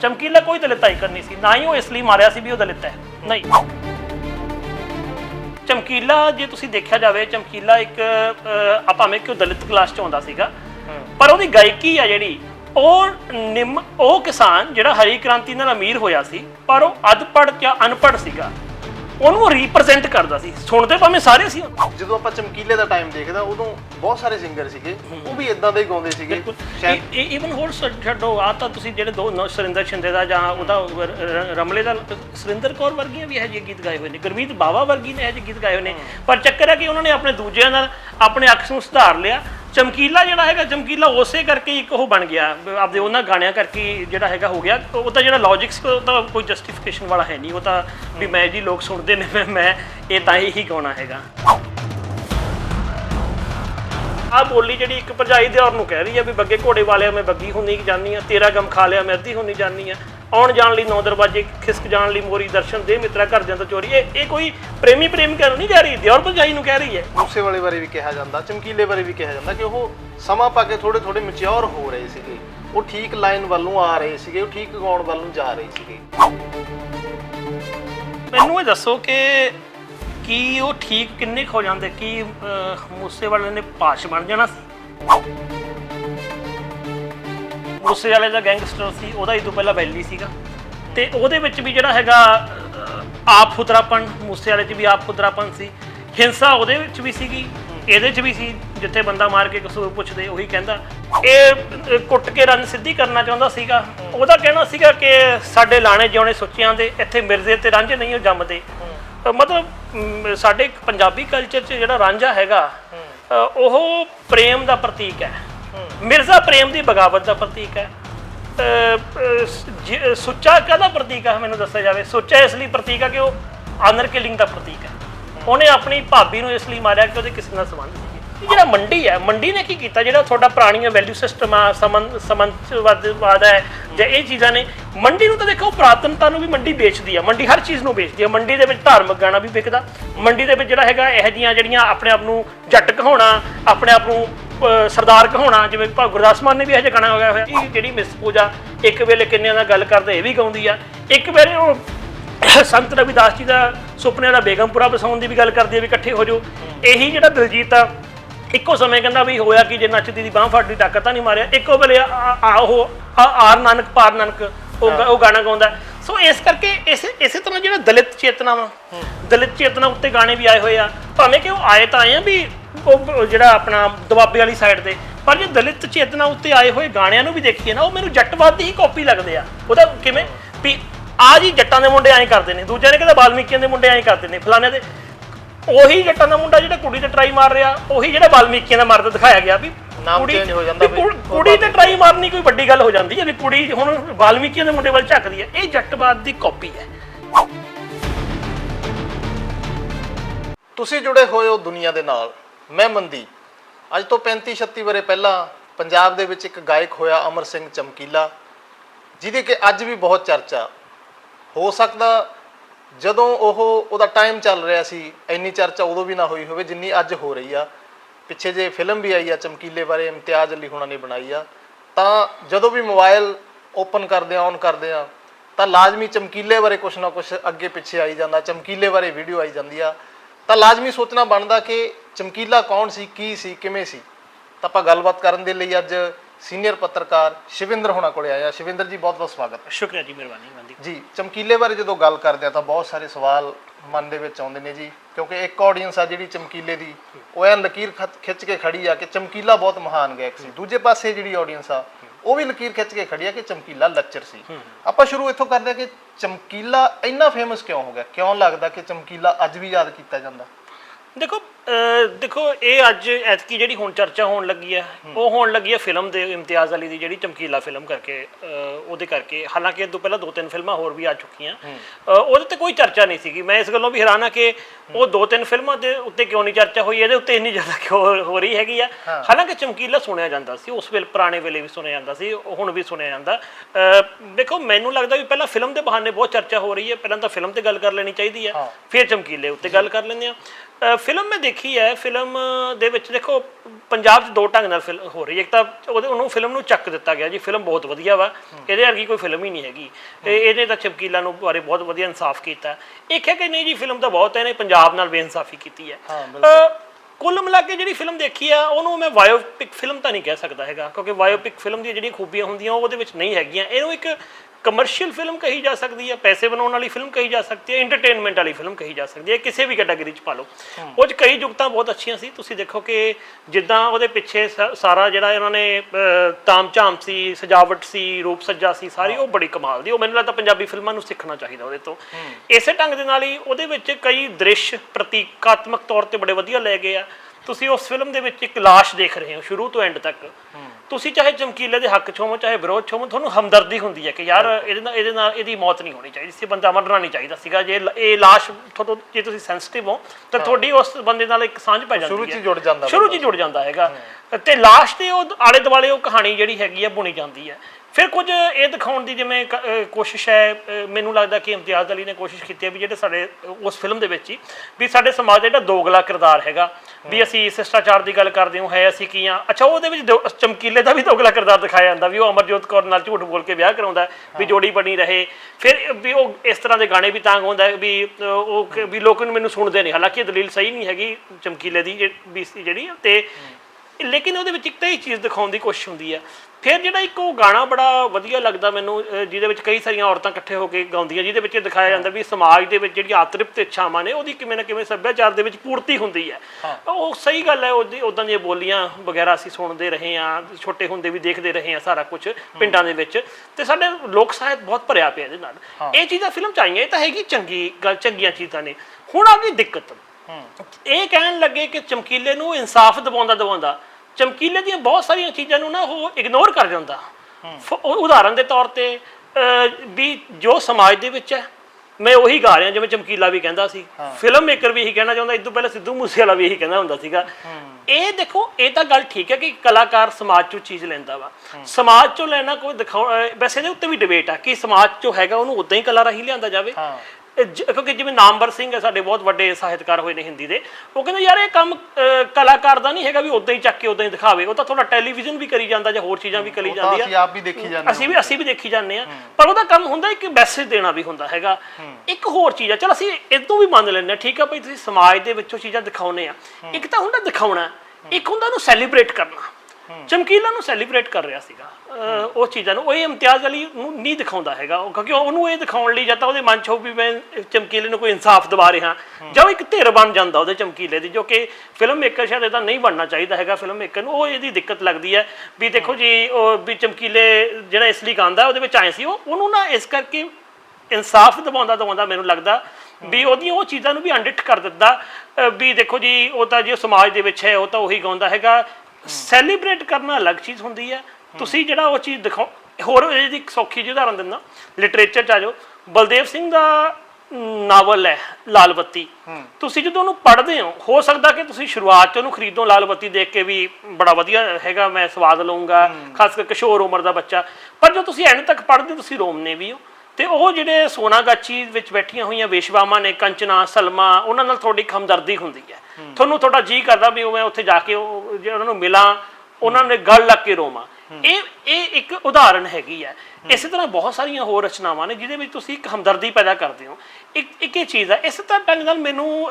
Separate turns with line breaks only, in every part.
ਚਮਕੀਲਾ ਕੋਈ ਦਲਿਤ ਆਈਕਨ ਨਹੀਂ ਸੀ ਨਾ ਹੀ ਉਹ ਇਸ ਲਈ ਮਾਰਿਆ ਸੀ ਵੀ ਉਹ ਦਲਿਤ ਹੈ। ਨਹੀਂ। ਚਮਕੀਲਾ ਜੇ ਤੁਸੀਂ ਦੇਖਿਆ ਜਾਵੇ ਚਮਕੀਲਾ ਇੱਕ ਆਪਾਂ ਮੈਂ ਕਿ ਉਹ ਦਲਿਤ ਕਲਾਸ ਚ ਆਉਂਦਾ ਸੀਗਾ? ਪਰ ਉਹਦੀ ਗਾਇਕੀ ਆ ਜਿਹੜੀ ਉਹ ਨਿੰਮ ਉਹ ਕਿਸਾਨ ਜਿਹੜਾ ਹਰੀ ਕ੍ਰਾਂਤੀ ਨਾਲ ਅਮੀਰ ਹੋਇਆ ਸੀ ਪਰ ਉਹ ਅਧਪੜ੍ਹ ਜਾਂ ਅਨਪੜ੍ਹ ਸੀਗਾ। ਉਹਨੂੰ ਰਿਪਰੈਜ਼ੈਂਟ ਕਰਦਾ ਸੀ। ਸੁਣਦੇ ਭਾਵੇਂ ਸਾਰੇ ਸੀ
ਜਦੋਂ ਆਪਾਂ ਚਮਕੀਲੇ ਦਾ ਟਾਈਮ ਦੇਖਦਾ ਉਦੋਂ ਬਹੁਤ ਸਾਰੇ ਸਿੰਗਰ ਸੀਗੇ। ਉਹ ਵੀ ਇਦਾਂ ਦੇ ਹੀ ਗਾਉਂਦੇ ਸੀਗੇ। ਸ਼ਾਇਦ
ਇਵਨ ਹੋਰ ਛੱਡ- ਆ ਤਾਂ ਤੁਸੀਂ ਜਿਹੜੇ ਦੋ ਸੁਰਿੰਦਰ ਸ਼ਿੰਦੇ ਦਾ ਜਾਂ ਉਹਦਾ ਰਮਲੇ ਦਾ ਸੁਰਿੰਦਰ ਕੌਰ ਵਰਗੀਆਂ ਵੀ ਇਹ ਜਿਹੇ ਗੀਤ ਗਾਏ ਹੋਏ ਨੇ। ਗੁਰਮੀਤ ਬਾਵਾ ਵਰਗੀ ਨੇ ਇਹ ਜਿਹੇ ਗੀਤ ਗਾਏ ਹੋਏ ਨੇ। ਪਰ ਚੱਕਰ ਹੈ ਕਿ ਉਹਨਾਂ ਨੇ ਆਪਣੇ ਦੂਜਿਆਂ ਨਾਲ ਆਪਣੇ ਅੱਖ ਨੂੰ ਸੁਧਾਰ ਲਿਆ। ਚਮਕੀਲਾ ਜਿਹੜਾ ਹੈਗਾ ਚਮਕੀਲਾ ਉਸੇ ਕਰਕੇ ਇੱਕ ਉਹ ਬਣ ਗਿਆ। ਆਪਦੇ ਉਹਨਾਂ ਗਾਣਿਆਂ ਕਰਕੇ ਜਿਹੜਾ ਹੈਗਾ ਹੋ ਗਿਆ। ਉਹ ਤਾਂ ਜਿਹੜਾ ਲੌਜਿਕਸ ਤਾਂ ਕੋਈ ਜਸਟੀਫਿਕੇਸ਼ਨ ਵਾਲਾ ਹੈ ਨਹੀਂ। ਉਹ ਤਾਂ ਵੀ ਮੈਂ ਜੀ ਲੋਕ ਸੁਣਦੇ ਨੇ ਮੈਂ- ਮੈਂ ਇਹ ਤਾਂ ਹੀ ਗਾਉਣਾ ਹੈਗਾ। ਆ ਬੋਲੀ ਜਿਹੜੀ ਇੱਕ ਭਰਜਾਈ ਦੇ ਔਰ ਨੂੰ ਕਹਿ ਰਹੀ ਹੈ ਵੀ ਬੱਗੇ ਘੋੜੇ ਵਾਲਿਆ ਮੈਂ ਬੱਗੀ ਹੁੰਨੀ ਜਾਨੀ ਆ ਤੇਰਾ ਗਮ ਖਾ ਲਿਆ ਮੈਂ ਅੱਧੀ ਹੁੰਨੀ ਜਾਨੀ ਆ। ਆਉਣ ਜਾਣ ਲਈ ਨੌ ਦਰਵਾਜ਼ੇ ਖਿਸਕ ਜਾਣ ਲਈ ਮੋਰੀ ਦਰਸ਼ਨ ਦੇ ਮਿੱਤਰਾ ਘਰ ਜਾਂਦਾ ਚੋਰੀ ਇਹ ਇਹ ਕੋਈ ਪ੍ਰੇਮੀ ਪ੍ਰੇਮਿਕਾ ਨੂੰ ਨਹੀਂ ਕਹਿ ਰਹੀ ਦਿਓਰ ਭਰਜਾਈ ਨੂੰ ਕਹਿ ਰਹੀ ਹੈ।
ਮੂਸੇ ਵਾਲੇ ਬਾਰੇ ਵੀ ਕਿਹਾ ਜਾਂਦਾ ਚਮਕੀਲੇ ਬਾਰੇ ਵੀ ਕਿਹਾ ਜਾਂਦਾ ਕਿ ਉਹ ਸਮਾਂ ਪਾ ਕੇ ਥੋੜੇ ਥੋੜੇ ਮੈਚਿਓਰ ਹੋ ਰਹੇ ਸੀਗੇ। ਉਹ ਠੀਕ ਲਾਈਨ ਵੱਲੋਂ ਆ ਰਹੇ ਸੀਗੇ ਉਹ ਠੀਕ ਗਾਉਣ ਵੱਲ ਜਾ ਰਹੇ ਸੀਗੇ।
ਮੈਨੂੰ ਇਹ ਦੱਸੋ ਕਿ ਕੀ ਉਹ ਠੀਕ ਕਿੰਨੇ ਹੋ ਜਾਂਦੇ? ਕੀ ਮੂਸੇ ਵਾਲੇ ਨੇ ਪਾਸ਼ ਬਣ ਜਾਣਾ ਸੀ? ਮੂਸੇ ਵਾਲੇ ਦਾ ਗੈਂਗਸਟਰ ਸੀ ਉਹਦਾ ਹੀ ਤੋਂ ਪਹਿਲਾਂ ਵੈਲੀ ਸੀਗਾ। ਤੇ ਉਹਦੇ ਵਿੱਚ ਵੀ ਜਿਹੜਾ ਹੈਗਾ ਆਪ ਖੁਦਰਾਪਣ ਮੂਸੇ ਵਾਲੇ 'ਚ ਵੀ ਆਪ ਖੁਦਰਾਪਣ ਸੀ। ਹਿੰਸਾ ਉਹਦੇ ਵਿੱਚ ਵੀ ਸੀਗੀ ਇਹਦੇ 'ਚ ਵੀ ਸੀ ਜਿੱਥੇ ਬੰਦਾ ਮਾਰ ਕੇ ਕਸੂਰ ਪੁੱਛਦੇ ਉਹੀ ਕਹਿੰਦਾ। ਇਹ ਕੁੱਟ ਕੇ ਰਨ ਸਿੱਧੀ ਕਰਨਾ ਚਾਹੁੰਦਾ ਸੀਗਾ। ਉਹਦਾ ਕਹਿਣਾ ਸੀਗਾ ਕਿ ਸਾਡੇ ਲਾਣੇ ਜਿਉਣੇ ਸੁੱਚਿਆਂ ਦੇ ਇੱਥੇ ਮਿਰਜ਼ੇ ਤੇ ਰਾਂਝੇ ਨਹੀਂ ਉਹ ਜੰਮਦੇ। ਮਤਲਬ ਸਾਡੇ ਪੰਜਾਬੀ ਕਲਚਰ 'ਚ ਜਿਹੜਾ ਰਾਂਝਾ ਹੈਗਾ ਉਹ ਪ੍ਰੇਮ ਦਾ ਪ੍ਰਤੀਕ ਹੈ। ਮਿਰਜ਼ਾ ਪ੍ਰੇਮ ਦੀ ਬਗਾਵਤ ਦਾ ਪ੍ਰਤੀਕ ਹੈ। ਸੁੱਚਾ ਕਾਹਦਾ ਪ੍ਰਤੀਕ ਹੈ ਮੈਨੂੰ ਦੱਸਿਆ ਜਾਵੇ? ਸੁੱਚਾ ਇਸ ਲਈ ਪ੍ਰਤੀਕ ਹੈ ਕਿ ਉਹ ਆਨਰ ਕਿਲਿੰਗ ਦਾ ਪ੍ਰਤੀਕ ਹੈ। ਉਹਨੇ ਆਪਣੀ ਭਾਬੀ ਨੂੰ ਇਸ ਲਈ ਮਾਰਿਆ ਕਿ ਉਹਦੇ ਕਿਸੇ ਨਾਲ ਸੰਬੰਧ ਸੀ? ਜਿਹੜਾ ਮੰਡੀ ਹੈ, ਮੰਡੀ ਨੇ ਕੀ ਕੀਤਾ? ਜਿਹੜਾ ਤੁਹਾਡਾ ਪੁਰਾਣੀਆਂ ਵੈਲਿਊ ਸਿਸਟਮ ਆ, ਸਮਨ ਸਮੰਤਵਾਦ ਹੈ, ਜਾਂ ਇਹ ਚੀਜ਼ਾਂ ਨੇ, ਮੰਡੀ ਨੂੰ ਤਾਂ ਦੇਖੋ, ਪੁਰਾਤਨਤਾ ਨੂੰ ਵੀ ਮੰਡੀ ਵੇਚਦੀ ਆ। ਮੰਡੀ ਹਰ ਚੀਜ਼ ਨੂੰ ਵੇਚਦੀ ਆ। ਮੰਡੀ ਦੇ ਵਿੱਚ ਧਾਰਮਿਕ ਗਾਣਾ ਵੀ ਵਿਕਦਾ। ਮੰਡੀ ਦੇ ਵਿੱਚ ਜਿਹੜਾ ਹੈਗਾ, ਇਹੋ ਜਿਹੀਆਂ ਜਿਹੜੀਆਂ ਆਪਣੇ ਆਪ ਨੂੰ ਜੱਟ ਕਹਾਉਣਾ, ਆਪਣੇ ਆਪ ਨੂੰ ਅਹ, ਸਰਦਾਰ ਕਹਾਉਣਾ ਜਿਵੇਂ ਭਾ ਗੁਰਦਾਸ ਮਾਨ ਨੇ ਵੀ ਇਹੋ ਜਿਹਾ ਗਾਣਾ ਹੋਇਆ ਹੋਇਆ ਇਹ ਜਿਹੜੀ ਮਿਸ ਪੂਜਾ ਇੱਕ ਵੇਲੇ ਕਿੰਨਿਆਂ ਦਾ ਗੱਲ ਕਰਦੇ ਇਹ ਵੀ ਗਾਉਂਦੀ ਆ। ਇੱਕ ਵੇਲੇ ਉਹ ਸੰਤ ਰਵਿਦਾਸ ਜੀ ਦਾ ਸੁਪਨੇ ਵਾਲਾ ਬੇਗਮਪੁਰਾ ਵਸਾਉਣ ਦੀ ਵੀ ਗੱਲ ਕਰਦੀ ਹੈ ਵੀ ਇਕੱਠੇ ਹੋ ਜਾਓ। ਇਹੀ ਜਿਹੜਾ ਦਿਲਜੀਤ ਆ ਇੱਕੋ ਸਮੇਂ ਕਹਿੰਦਾ ਵੀ ਹੋਇਆ ਕਿ ਜੇ ਨੱਚਦੀ ਦੀ ਬਾਹ ਫੜਦੀ ਟੱਕ ਤਾਂ ਨਹੀਂ ਮਾਰਿਆ। ਇੱਕੋ ਵੇਲੇ ਆ- ਆ ਆ ਉਹ ਆ- ਆਰ ਨਾਨਕ ਪਾਰ ਨਾਨਕ ਉਹ ਗਾ- ਉਹ ਗਾਣਾ ਗਾਉਂਦਾ। ਸੋ ਇਸ ਕਰਕੇ ਇਸੇ ਇਸੇ ਤਰ੍ਹਾਂ ਜਿਹੜਾ ਦਲਿਤ ਚੇਤਨਾ ਵਾ ਦਲਿਤ ਚੇਤਨਾ ਉੱਤੇ ਗਾਣੇ ਵੀ ਆਏ ਹੋਏ ਆ ਭਾਵੇਂ ਕਿ ਉਹ ਆਏ ਤਾਂ ਆਏ ਆ ਵੀ ਉਹ ਜਿਹੜਾ ਆਪਣਾ ਦਬਾਬੇ ਵਾਲੀ ਸਾਈਡ ਤੇ। ਪਰ ਜੇ ਦਲਿਤ ਚੇਤਨਾ ਉੱਤੇ ਆਏ ਹੋਏ ਗਾਣਿਆਂ ਨੂੰ ਵੀ ਦੇਖੀਏ ਨਾ ਉਹ ਮੈਨੂੰ ਜੱਟਵਾਦ ਦੀ ਹੀ ਕਾਪੀ ਲੱਗਦੇ ਆ। ਉਹਦਾ ਕਿਵੇਂ? ਵੀ ਆ ਜੀ ਜੱਟਾਂ ਦੇ ਮੁੰਡੇ ਐਂ ਕਰਦੇ ਨੇ ਦੂਜਿਆਂ ਨੇ ਕਹਿੰਦਾ ਬਾਲਮੀਕੀਆਂ ਦੇ ਮੁੰਡੇ ਐਂ ਕਰਦੇ ਨੇ ਫਲਾਣੇ ਦੇ। ਉਹੀ ਜੱਟਾਂ ਦਾ ਮੁੰਡਾ ਜਿਹੜਾ ਕੁੜੀ ਤੇ ਟਰਾਈ ਮਾਰ ਰਿਹਾ ਉਹੀ ਜਿਹੜਾ ਬਾਲਮੀਕੀਆਂ ਦਾ ਮਰਦ ਦਿਖਾਇਆ ਗਿਆ ਵੀ
ਨਾਮ
ਕੁੜੀ-
change ਹੋ ਜਾਂਦਾ
ਵੀ ਕੁੜੀ ਤੇ ਟਰਾਈ ਮਾਰਨੀ ਕੋਈ ਵੱਡੀ ਗੱਲ ਹੋ ਜਾਂਦੀ ਹੈ ਵੀ ਕੁੜੀ ਹੁਣ ਬਾਲਮੀਕੀਆਂ ਦੇ ਮੁੰਡੇ ਵੱਲ ਝੱਕਦੀ ਹੈ। ਇਹ ਜੱਟਵਾਦ ਦੀ ਕਾਪੀ ਹੈ।
ਤੁਸੀਂ ਜੁੜੇ ਹੋਏ ਹੋ ਦੁਨੀਆ ਦੇ ਨਾਲ। ਮੈਂ ਮਨਦੀਪ ਅੱਜ ਤੋਂ 35 36 ਬਰੇ ਪਹਿਲਾਂ ਪੰਜਾਬ ਦੇ ਵਿੱਚ ਇੱਕ ਗਾਇਕ ਹੋਇਆ ਅਮਰ ਸਿੰਘ ਚਮਕੀਲਾ, ਜਿਹਦੇ ਕਿ ਅੱਜ ਵੀ ਬਹੁਤ ਚਰਚਾ। ਹੋ ਸਕਦਾ ਜਦੋਂ ਉਹ ਉਹਦਾ ਟਾਈਮ ਚੱਲ ਰਿਹਾ ਸੀ, ਇੰਨੀ ਚਰਚਾ ਉਦੋਂ ਵੀ ਨਾ ਹੋਈ ਹੋਵੇ, ਜਿੰਨੀ ਅੱਜ ਹੋ ਰਹੀ ਆ। ਪਿੱਛੇ ਜੇ ਫਿਲਮ ਵੀ ਆਈ ਆ ਚਮਕੀਲੇ ਬਾਰੇ, ਇਮਤਿਆਜ਼ ਅਲੀ ਹੁਣਾਂ ਨੇ ਬਣਾਈ ਆ। ਤਾਂ ਜਦੋਂ ਵੀ ਮੋਬਾਈਲ ਓਪਨ ਕਰਦੇ ਆ ਔਨ ਕਰਦੇ ਆ, ਤਾਂ ਲਾਜ਼ਮੀ ਚਮਕੀਲੇ ਬਾਰੇ ਕੁਛ ਨਾ ਕੁਛ ਅੱਗੇ ਪਿੱਛੇ ਆਈ ਜਾਂਦਾ, ਚਮਕੀਲੇ ਬਾਰੇ ਵੀਡੀਓ ਆਈ ਜਾਂਦੀ ਆ। ਤਾਂ ਲਾਜ਼ਮੀ ਸੋਚਣਾ ਬਣਦਾ ਕਿ ਚਮਕੀਲਾ ਕੌਣ ਸੀ ਕੀ ਸੀ ਕਿਵੇਂ ਸੀ? ਤਾਂ ਆਪਾਂ ਗੱਲਬਾਤ ਕਰਨ ਦੇ ਲਈ ਅੱਜ ਸੀਨੀਅਰ ਪੱਤਰਕਾਰ ਸ਼ਿਵਿੰਦਰ ਹੋਣਾ ਕੋਲੇ ਆਇਆ। ਸ਼ਿਵਿੰਦਰ ਜੀ ਬਹੁਤ ਬਹੁਤ ਸਵਾਗਤ ਹੈ।
ਸ਼ੁਕਰੀਆ ਜੀ ਮਿਹਰਬਾਨੀ ਬੰਦੀ
ਜੀ ਚਮਕੀਲੇ ਬਾਰੇ ਜਦੋਂ ਗੱਲ ਕਰਦੇ ਆ ਤਾਂ ਬਹੁਤ ਸਾਰੇ ਸਵਾਲ ਮਨ ਦੇ ਵਿੱਚ ਆਉਂਦੇ ਨੇ ਜੀ ਕਿਉਂਕਿ ਇੱਕ ਆਡੀਅנס ਆ ਜਿਹੜੀ ਚਮਕੀਲੇ ਦੀ ਉਹ ਐਨ ਲਕੀਰ ਖਿੱਚ ਕੇ ਖੜੀ ਆ ਕਿ ਚਮਕੀਲਾ ਬਹੁਤ ਮਹਾਨ ਗਾਇਕ ਸੀ। ਦੂਜੇ ਪਾਸੇ ਜਿਹੜੀ ਆਡੀਅנס ਆ ਉਹ ਵੀ ਲਕੀਰ ਖਿੱਚ ਕੇ ਖੜੀ ਆ ਕਿ ਚਮਕੀਲਾ ਲੈਕਚਰ ਸੀ। ਆਪਾਂ ਸ਼ੁਰੂ ਇੱਥੋਂ ਕਰਦੇ ਆ ਕਿ ਚਮਕੀਲਾ ਇੰਨਾ ਫੇਮਸ ਕਿਉਂ ਹੋ ਗਿਆ? ਕਿਉਂ ਲੱਗਦਾ ਕਿ ਚਮਕੀਲਾ ਅੱਜ ਵੀ ਯਾਦ ਕੀਤਾ ਜਾਂਦਾ?
ਦੇਖੋ ਅਹ ਦੇਖੋ ਇਹ ਅੱਜ ਐਤਕੀ ਜਿਹੜੀ ਹੁਣ ਚਰਚਾ ਹੋਣ ਲੱਗੀ ਹੈ ਉਹ ਹੋਣ ਲੱਗੀ ਹੈ ਫਿਲਮ ਦੇ ਇਮਤਿਆਜ਼ ਅਲੀ ਦੀ ਜਿਹੜੀ ਚਮਕੀਲਾ ਫਿਲਮ ਕਰਕੇ ਅਹ ਉਹਦੇ ਕਰਕੇ। ਹਾਲਾਂਕਿ ਇਹ ਤੋਂ ਪਹਿਲਾਂ ਦੋ ਤਿੰਨ ਫਿਲਮਾਂ ਹੋਰ ਵੀ ਆ ਚੁੱਕੀਆਂ। ਅਹ ਉਹਦੇ ਤੇ ਕੋਈ ਚਰਚਾ ਨਹੀਂ ਸੀਗੀ। ਮੈਂ ਇਸ ਗੱਲੋਂ ਵੀ ਹੈਰਾਨ ਆ ਕਿ ਉਹ ਦੋ ਤਿੰਨ ਫਿਲਮਾਂ ਦੇ ਉੱਤੇ ਕਿਉਂ ਨਹੀਂ ਚਰਚਾ ਹੋਈ? ਇਹਦੇ ਉੱਤੇ ਇੰਨੀ ਜ਼ਿਆਦਾ ਕਿਉਂ ਹੋ ਰਹੀ ਹੈਗੀ ਆ? ਹਾਲਾਂਕਿ ਚਮਕੀਲਾ ਸੁਣਿਆ ਜਾਂਦਾ ਸੀ। ਉਸ ਵੇਲੇ ਪੁਰਾਣੇ ਵੇਲੇ ਵੀ ਸੁਣਿਆ ਜਾਂਦਾ ਸੀ। ਉਹ ਹੁਣ ਵੀ ਸੁਣਿਆ ਜਾਂਦਾ। ਅਹ ਦੇਖੋ ਮੈਨੂੰ ਲੱਗਦਾ ਵੀ ਪਹਿਲਾਂ ਫਿਲਮ ਦੇ ਬਹਾਨੇ ਬਹੁਤ ਚਰਚਾ ਹੋ ਰਹੀ ਹੈ। ਪਹਿਲਾਂ ਤਾਂ ਫਿਲਮ ਤੇ ਗੱਲ ਕਰ ਲੈਣੀ ਚਾਹੀਦੀ ਹੈ। ਫਿਰ ਚਮਕੀਲੇ ਉੱਤੇ ਗੱਲ ਕਰ ਲੈਂਦੇ ਆ ਫਿਲਮ ਮੈਂ ਦੇਖੀ ਹੈ ਫਿਲਮ ਦੇ ਵਿੱਚ ਦੇਖੋ ਪੰਜਾਬ 'ਚ ਦੋ ਢੰਗ ਨਾਲ ਫਿਲਮ ਹੋ ਰਹੀ ਹੈ। ਇੱਕ ਤਾਂ ਉਹਦੇ ਉਹਨੂੰ ਫਿਲਮ ਨੂੰ ਚੱਕ ਦਿੱਤਾ ਗਿਆ ਜੀ ਫਿਲਮ ਬਹੁਤ ਵਧੀਆ ਵਾ ਇਹਦੇ ਵਰਗੀ ਕੋਈ ਫਿਲਮ ਹੀ ਨਹੀਂ ਹੈਗੀ। ਇਹ- ਇਹਨੇ ਤਾਂ ਚਮਕੀਲਾ ਨੂੰ ਬਾਰੇ ਬਹੁਤ ਵਧੀਆ ਇਨਸਾਫ ਕੀਤਾ। ਇੱਕ ਹੈ ਕਿ ਨਹੀਂ ਜੀ ਫਿਲਮ ਤਾਂ ਬਹੁਤ ਹੈ ਇਹਨੇ ਪੰਜਾਬ ਨਾਲ ਬੇਇਨਸਾਫੀ ਕੀਤੀ ਹੈ। ਕੁੱਲ ਮਿਲਾ ਕੇ ਜਿਹੜੀ ਫਿਲਮ ਦੇਖੀ ਆ ਉਹਨੂੰ ਮੈਂ ਬਾਇਓਪਿਕ ਫਿਲਮ ਤਾਂ ਨਹੀਂ ਕਹਿ ਸਕਦਾ ਹੈਗਾ ਕਿਉਂਕਿ ਬਾਇਓਪਿਕ ਫਿਲਮ ਦੀਆਂ ਜਿਹੜੀਆਂ ਖੂਬੀਆਂ ਹੁੰਦੀਆਂ ਉਹ ਉਹਦੇ ਵਿੱਚ ਨਹੀਂ ਹੈਗੀਆਂ। ਇਹਨੂੰ ਇੱਕ ਕਮਰਸ਼ੀਅਲ ਫਿਲਮ ਕਹੀ ਜਾ ਸਕਦੀ ਹੈ ਪੈਸੇ ਬਣਾਉਣ ਵਾਲੀ ਫਿਲਮ ਕਹੀ ਜਾ ਸਕਦੀ ਹੈ ਐਂਟਰਟੇਨਮੈਂਟ ਵਾਲੀ ਫਿਲਮ ਕਹੀ ਜਾ ਸਕਦੀ ਹੈ ਕਿਸੇ ਵੀ ਕੈਟਾਗਰੀ 'ਚ ਪਾ ਲਓ। ਉਹ 'ਚ ਕਈ ਜੁਗਤਾਂ ਬਹੁਤ ਅੱਛੀਆਂ ਸੀ। ਤੁਸੀਂ ਦੇਖੋ ਕਿ ਜਿੱਦਾਂ ਉਹਦੇ ਪਿੱਛੇ ਸਾਰਾ ਜਿਹੜਾ ਇਹਨਾਂ ਨੇ ਤਾਮਝਾਮ ਸੀ ਸਜਾਵਟ ਸੀ ਰੂਪ ਸੱਜਾ ਸੀ ਸਾਰੀ ਉਹ ਬੜੀ ਕਮਾਲ ਦੀ। ਉਹ ਮੈਨੂੰ ਲੱਗਦਾ ਪੰਜਾਬੀ ਫਿਲਮਾਂ ਨੂੰ ਸਿੱਖਣਾ ਚਾਹੀਦਾ ਉਹਦੇ ਤੋਂ। ਇਸੇ ਢੰਗ ਦੇ ਨਾਲ ਹੀ ਉਹਦੇ ਵਿੱਚ ਕਈ ਦ੍ਰਿਸ਼ ਪ੍ਰਤੀਕਾਤਮਕ ਤੌਰ ਤੇ ਬੜੇ ਵਧੀਆ ਲੈ ਗਏ ਆ। ਤੁਸੀਂ ਉਸ ਫਿਲਮ ਦੇ ਵਿੱਚ ਇੱਕ ਲਾਸ਼ ਦੇਖ ਰਹੇ ਹੋ ਸ਼ੁਰੂ ਤੋਂ ਐਂਡ ਤੱਕ। ਤੁਸੀਂ ਚਾਹੇ ਚਮਕੀਲੇ ਦੇ ਹੱਕ 'ਚ ਹੋਵੋ ਚਾਹੇ ਵਿਰੋਧ 'ਚ ਹੋਵੋ ਤੁਹਾਨੂੰ ਹਮਦਰਦੀ ਹੁੰਦੀ ਹੈ ਕਿ ਯਾਰ ਇਹਦੇ ਨਾਲ ਇਹਦੇ ਨਾਲ ਇਹਦੀ ਮੌਤ ਨਹੀਂ ਹੋਣੀ ਚਾਹੀਦੀ ਸੀ ਬੰਦਾ ਮਰਨਾ ਨਹੀਂ ਚਾਹੀਦਾ ਸੀਗਾ। ਜੇ ਇਹ ਲਾਸ਼ ਤੁਹਾਨੂੰ ਜੇ ਤੁਸੀਂ ਸੈਂਸਿਟਿਵ ਹੋ ਤਾਂ ਤੁਹਾਡੀ ਉਸ ਬੰਦੇ ਨਾਲ ਇੱਕ ਸਾਂਝ ਪੈ ਜਾਂਦੀ ਹੈ।
ਸ਼ੁਰੂ 'ਚ ਜੁੜ ਜਾਂਦਾ
ਸ਼ੁਰੂ 'ਚ ਜੁੜ ਜਾਂਦਾ ਹੈਗਾ। ਤੇ ਲਾਸ਼ ਤੇ ਉਹ ਆਲੇ ਦੁਆਲੇ ਉਹ ਕਹਾਣੀ ਜਿਹੜੀ ਹੈਗੀ ਆ ਬੁਣੀ ਜਾਂਦੀ ਹੈ। ਫਿਰ ਕੁਝ ਇਹ ਦਿਖਾਉਣ ਦੀ ਜਿਵੇਂ ਕ- ਅਹ ਕੋਸ਼ਿਸ਼ ਹੈ ਅਹ ਮੈਨੂੰ ਲੱਗਦਾ ਕਿ ਇਮਤਿਆਜ਼ ਅਲੀ ਨੇ ਕੋਸ਼ਿਸ਼ ਕੀਤੀ ਹੈ ਵੀ ਜਿਹੜੇ ਸਾਡੇ ਉਸ ਫਿਲਮ ਦੇ ਵਿੱਚ ਹੀ ਵੀ ਸਾਡੇ ਸਮਾਜ ਦਾ ਜਿਹੜਾ ਦੋਗਲਾ ਕਿਰਦਾਰ ਹੈਗਾ ਵੀ ਅਸੀਂ ਸ਼ਿਸ਼ਟਾਚਾਰ ਦੀ ਗੱਲ ਕਰਦੇ ਹਾਂ ਹੈ ਅਸੀਂ ਕੀ ਆ ਅੱਛਾ ਉਹਦੇ ਵਿੱਚ ਦੋ- ਚਮਕੀਲੇ ਦਾ ਵੀ ਦੋਗਲਾ ਕਿਰਦਾਰ ਦਿਖਾਇਆ ਜਾਂਦਾ ਵੀ ਉਹ ਅਮਰਜੋਤ ਕੌਰ ਨਾਲ ਝੂਠ ਬੋਲ ਕੇ ਵਿਆਹ ਕਰਾਉਂਦਾ ਹੈ, ਵੀ ਜੋੜੀ ਬਣੀ ਰਹੇ ਫਿਰ ਵੀ ਉਹ ਇਸ ਤਰ੍ਹਾਂ ਦੇ ਗਾਣੇ ਵੀ ਤਾਂ ਗਾਉਂਦਾ ਹੈ ਵੀ ਅਹ, ਉਹ ਕਿ- ਵੀ ਲੋਕ ਮੈਨੂੰ ਸੁਣਦੇ ਨਹੀਂ ਹਾਲਾਂਕਿ ਇਹ ਦਲੀਲ ਸਹੀ ਨਹੀਂ ਹੈਗੀ ਚਮਕੀਲੇ ਦੀ ਜੇ- ਵੀ ਸੀ ਜਿਹੜੀ ਤੇ ਲੇਕਿਨ ਉਹਦੇ ਵਿੱਚ ਇੱਕ ਤਾਂ ਇਹ ਚੀਜ਼ ਦਿਖਾਉਣ ਦੀ ਕੋਸ਼ਿਸ਼ ਹੁੰਦੀ ਹੈ। ਫਿਰ ਜਿਹੜਾ ਇੱਕ ਉਹ ਗਾਣਾ ਬੜਾ ਵਧੀਆ ਲੱਗਦਾ ਮੈਨੂੰ ਜਿਹਦੇ ਵਿੱਚ ਕਈ ਸਾਰੀਆਂ ਔਰਤਾਂ ਇਕੱਠੇ ਹੋ ਕੇ ਗਾਉਂਦੀਆਂ ਜਿਹਦੇ ਵਿੱਚ ਇਹ ਦਿਖਾਇਆ ਜਾਂਦਾ ਵੀ ਸਮਾਜ ਦੇ ਵਿੱਚ ਜਿਹੜੀ ਆਤ੍ਰਿਪਤ ਇੱਛਾਵਾਂ ਨੇ ਉਹਦੀ ਕਿਵੇਂ ਨਾ ਕਿਵੇਂ ਸੱਭਿਆਚਾਰ ਦੇ ਵਿੱਚ ਪੂਰਤੀ ਹੁੰਦੀ ਹੈ। ਉਹ ਸਹੀ ਗੱਲ ਹੈ ਉਹਦੀ ਉਦਾਂ ਦੀਆਂ ਬੋਲੀਆਂ ਵਗੈਰਾ ਅਸੀਂ ਸੁਣਦੇ ਰਹੇ ਹਾਂ ਛੋਟੇ ਹੁੰਦੇ ਵੀ ਦੇਖਦੇ ਰਹੇ ਹਾਂ ਸਾਰਾ ਕੁਝ ਪਿੰਡਾਂ ਦੇ ਵਿੱਚ। ਤੇ ਸਾਡੇ ਲੋਕ ਸਾਹਿਤ ਬਹੁਤ ਭਰਿਆ ਪਿਆ ਇਹਦੇ ਨਾਲ। ਇਹ ਚੀਜ਼ਾਂ ਫਿਲਮ ਚ ਆਈਆਂ ਇਹ ਤਾਂ ਹੈਗੀ ਚੰਗੀ ਗੱਲ ਚੰਗੀਆਂ ਚੀਜ਼ਾਂ ਨੇ। ਹੁਣ ਆ ਗਈ ਦਿੱਕਤ। ਇਹ ਕਹਿਣ ਲੱਗੇ ਕਿ ਚਮਕੀਲੇ ਨੂੰ ਇਨਸਾਫ ਦਿਵਾਉਂਦਾ ਦਿਵਾਉਂਦਾ ਚਮਕੀਲੇ ਦੀਆਂ ਬਹੁਤ ਸਾਰੀਆਂ ਚੀਜ਼ਾਂ ਨੂੰ ਨਾ ਉਹ ਇਗਨੋਰ ਕਰ ਜਾਂਦਾ। ਫ- ਉਹ ਉਦਾਹਰਨ ਦੇ ਤੌਰ ਤੇ ਅਹ, ਵੀ ਜੋ ਸਮਾਜ ਦੇ ਵਿੱਚ ਹੈ ਮੈਂ ਉਹੀ ਗਾ ਰਿਹਾ ਜਿਵੇਂ ਚਮਕੀਲਾ ਵੀ ਕਹਿੰਦਾ ਸੀ। ਫਿਲਮ ਮੇਕਰ ਵੀ ਇਹੀ ਕਹਿਣਾ ਚਾਹੁੰਦਾ ਇਦੋਂ ਪਹਿਲਾਂ ਸਿੱਧੂ ਮੂਸੇਵਾਲਾ ਵੀ ਇਹੀ ਕਹਿੰਦਾ ਹੁੰਦਾ ਸੀਗਾ। ਇਹ ਦੇਖੋ ਇਹ ਤਾਂ ਗੱਲ ਠੀਕ ਹੈ ਕਿ ਕਲਾਕਾਰ ਸਮਾਜ ਚੋਂ ਚੀਜ਼ ਲੈਂਦਾ ਵਾ। ਸਮਾਜ ਚੋਂ ਲੈਣਾ ਕੋਈ ਦਿਖਾਉ ਅਹ, ਵੈਸੇ ਇਹਦੇ ਉੱਤੇ ਵੀ ਡਿਬੇਟ ਆ ਕਿ ਸਮਾਜ ਚੋਂ ਹੈਗਾ ਉਹਨੂੰ ਉਦਾਂ ਹੀ ਕਲਾ ਰਾਹੀਂ ਲਿਆਂਦਾ ਜਾਵੇ। ਕਿਉਂਕਿ ਜਿਵੇਂ ਨਾਮਵਰ ਸਿੰਘ ਹੈ ਸਾਡੇ ਬਹੁਤ ਵੱਡੇ ਸਾਹਿਤਕਾਰ ਹੋਏ ਨੇ ਹਿੰਦੀ ਦੇ। ਉਹ ਕਹਿੰਦੇ ਯਾਰ ਇਹ ਕੰਮ ਕਲਾਕਾਰ ਦਾ ਨਹੀਂ ਹੈਗਾ ਵੀ ਉਦਾਂ ਹੀ ਚੱਕ ਕੇ ਉਦਾਂ ਹੀ ਦਿਖਾਵੇ। ਉਹ ਤਾਂ ਥੋੜਾ ਟੈਲੀਵਿਜ਼ਨ ਵੀ ਕਰੀ ਜਾਂਦਾ ਜਾਂ ਹੋਰ ਚੀਜ਼ਾਂ ਵੀ ਕਰੀ ਜਾਂਦੀ
ਅਸੀਂ
ਆ
ਆਪ ਵੀ ਦੇਖੀ ਜਾਂਦੇ
ਅਸੀਂ ਵੀ ਅਸੀਂ ਵੀ ਦੇਖੀ ਜਾਂਦੇ ਆ ਪਰ ਉਹਦਾ ਕੰਮ ਹੁੰਦਾ ਇੱਕ ਮੈਸੇਜ ਦੇਣਾ ਵੀ ਹੁੰਦਾ ਹੈਗਾ। ਇੱਕ ਹੋਰ ਚੀਜ਼ ਆ ਚਲ ਅਸੀਂ ਤੋਂ ਵੀ ਮੰਨ ਲੈਂਦੇ ਆ ਠੀਕ ਆ ਭਾਈ ਤੁਸੀਂ ਸਮਾਜ ਦੇ ਵਿੱਚੋਂ ਚੀਜ਼ਾਂ ਦਿਖਾਉਨੇ ਆ। ਇੱਕ ਤਾਂ ਹੁੰਦਾ ਦਿਖਾਉਣਾ ਇੱਕ ਹੁੰਦਾ ਉਹਨੂੰ ਸੈਲੀਬ੍ਰੇਟ ਕਰਨਾ। ਚਮਕੀਲਾ ਨੂੰ ਸੈਲੀਬ੍ਰੇਟ ਕਰ ਰਿਹਾ ਸੀਗਾ। ਉਹ ਚੀਜ਼ਾਂ ਨੂੰ ਉਹ ਇਹ ਇਮਤਿਆਜ਼ ਅਲੀ ਨੂੰ ਨਹੀਂ ਦਿਖਾਉਂਦਾ ਹੈਗਾ ਉਹ ਕਿਉਂਕਿ ਉਹਨੂੰ ਇਹ ਦਿਖਾਉਣ ਲਈ ਜਾਂ ਤਾਂ ਉਹਦੇ ਮਨ 'ਚ ਹੋ ਵੀ ਮੈਂ ਚਮਕੀਲੇ ਨੂੰ ਕੋਈ ਇਨਸਾਫ ਦਿਵਾ ਰਿਹਾ। ਜਾਂ ਉਹ ਇੱਕ ਧਿਰ ਬਣ ਜਾਂਦਾ ਉਹਦੇ ਚਮਕੀਲੇ ਦੀ ਜੋ ਕਿ ਫਿਲਮ ਮੇਕਰ ਸ਼ਾਇਦ ਇਹਦਾ ਨਹੀਂ ਬਣਨਾ ਚਾਹੀਦਾ ਹੈਗਾ ਫਿਲਮ ਮੇਕਰ ਨੂੰ ਉਹ ਇਹਦੀ ਦਿੱਕਤ ਲੱਗਦੀ ਹੈ ਵੀ ਦੇਖੋ ਜੀ ਉਹ ਵੀ ਚਮਕੀਲੇ ਜਿਹੜਾ ਇਸ ਲਈ ਗਾਉਂਦਾ ਉਹਦੇ ਵਿੱਚ ਆਏ ਸੀ ਉਹ ਉਹਨੂੰ ਨਾ ਇਸ ਕਰਕੇ ਇਨਸਾਫ ਦਿਵਾਉਂਦਾ ਦਿਵਾਉਂਦਾ ਮੈਨੂੰ ਲੱਗਦਾ ਵੀ ਉਹਦੀਆਂ ਉਹ ਚੀਜ਼ਾਂ ਨੂੰ ਵੀ ਅਣਡਿੱਠ ਕਰ ਦਿੱਤਾ। ਵੀ ਦੇਖੋ ਜੀ ਉਹ ਤਾਂ ਜੇ ਸਮਾਜ ਦੇ ਵਿੱਚ ਹੈ ਉਹ ਤਾਂ ਉਹੀ ਗਾਉਂਦਾ ਹੈਗਾ। ਸੈਲੀਬ੍ਰੇਟ ਕਰਨਾ ਅਲੱਗ ਚੀਜ਼ ਹੁੰਦੀ ਹੈ। ਤੁਸੀਂ ਜਿਹੜਾ ਉਹ ਚੀਜ਼ ਦਿਖਾਓ ਹੋਰ ਇਹਦੀ ਇੱਕ ਸੌਖੀ ਜਿਹੀ ਉਦਾਹਰਨ ਦਿੰਦਾ ਲਿਟਰੇਚਰ ਚ ਆ ਜਾਓ। ਬਲਦੇਵ ਸਿੰਘ ਦਾ ਨਾਵਲ ਹੈ ਲਾਲ ਬੱਤੀ ਤੁਸੀਂ ਜਦੋਂ ਉਹਨੂੰ ਪੜ੍ਹਦੇ ਹੋ ਹੋ ਸਕਦਾ ਕਿ ਤੁਸੀਂ ਸ਼ੁਰੂਆਤ ਚ ਉਹਨੂੰ ਖਰੀਦੋ ਲਾਲ ਬੱਤੀ ਦੇਖ ਕੇ ਵੀ ਬੜਾ ਵਧੀਆ ਹੈਗਾ ਮੈਂ ਸਵਾਦ ਲਵਾਂਗਾ ਖਾਸ ਕਰਕੇ ਕਿਸ਼ੋਰ ਉਮਰ ਦਾ ਬੱਚਾ। ਪਰ ਜਦੋਂ ਤੁਸੀਂ ਐਂਡ ਤੱਕ ਪੜ੍ਹਦੇ ਤੁਸੀਂ ਰੋਮਨੇ ਵੀ ਹੋ। ਤੇ ਉਹ ਜਿਹੜੇ ਸੋਨਾਗਾਚੀ ਵਿੱਚ ਬੈਠੀਆਂ ਹੋਈਆਂ ਵੇਸ਼ਵਾਵਾਂ ਨੇ ਕੰਚਨਾ ਸਲਮਾ ਉਹਨਾਂ ਨਾਲ ਤੁਹਾਡੀ ਹਮਦਰਦੀ ਹੁੰਦੀ ਹੈ। ਤੁਹਾਨੂੰ ਤੁਹਾਡਾ ਜੀ ਕਰਦਾ ਵੀ ਉਹ ਮੈਂ ਉੱਥੇ ਜਾ ਕੇ ਉਹ ਜੇ ਉਹਨਾਂ ਨੂੰ ਮਿਲਾਂ ਉਹਨਾਂ ਨੇ ਗਲ ਲੱਗ ਕੇ ਰੋਵਾਂ। ਇਹ ਇਹ ਇੱਕ ਉਦਾਹਰਣ ਹੈਗੀ ਹੈ। ਇਸੇ ਤਰ੍ਹਾਂ ਬਹੁਤ ਸਾਰੀਆਂ ਹੋਰ ਰਚਨਾਵਾਂ ਨੇ ਜਿਹਦੇ ਵਿੱਚ ਤੁਸੀਂ ਇੱਕ ਹਮਦਰਦੀ ਪੈਦਾ ਕਰਦੇ ਹੋ। ਇੱਕ ਇੱਕ ਇਹ ਚੀਜ਼ ਹੈ। ਇਸ ਤਰ੍ਹਾਂ ਢੰਗ ਨਾਲ ਮੈਨੂੰ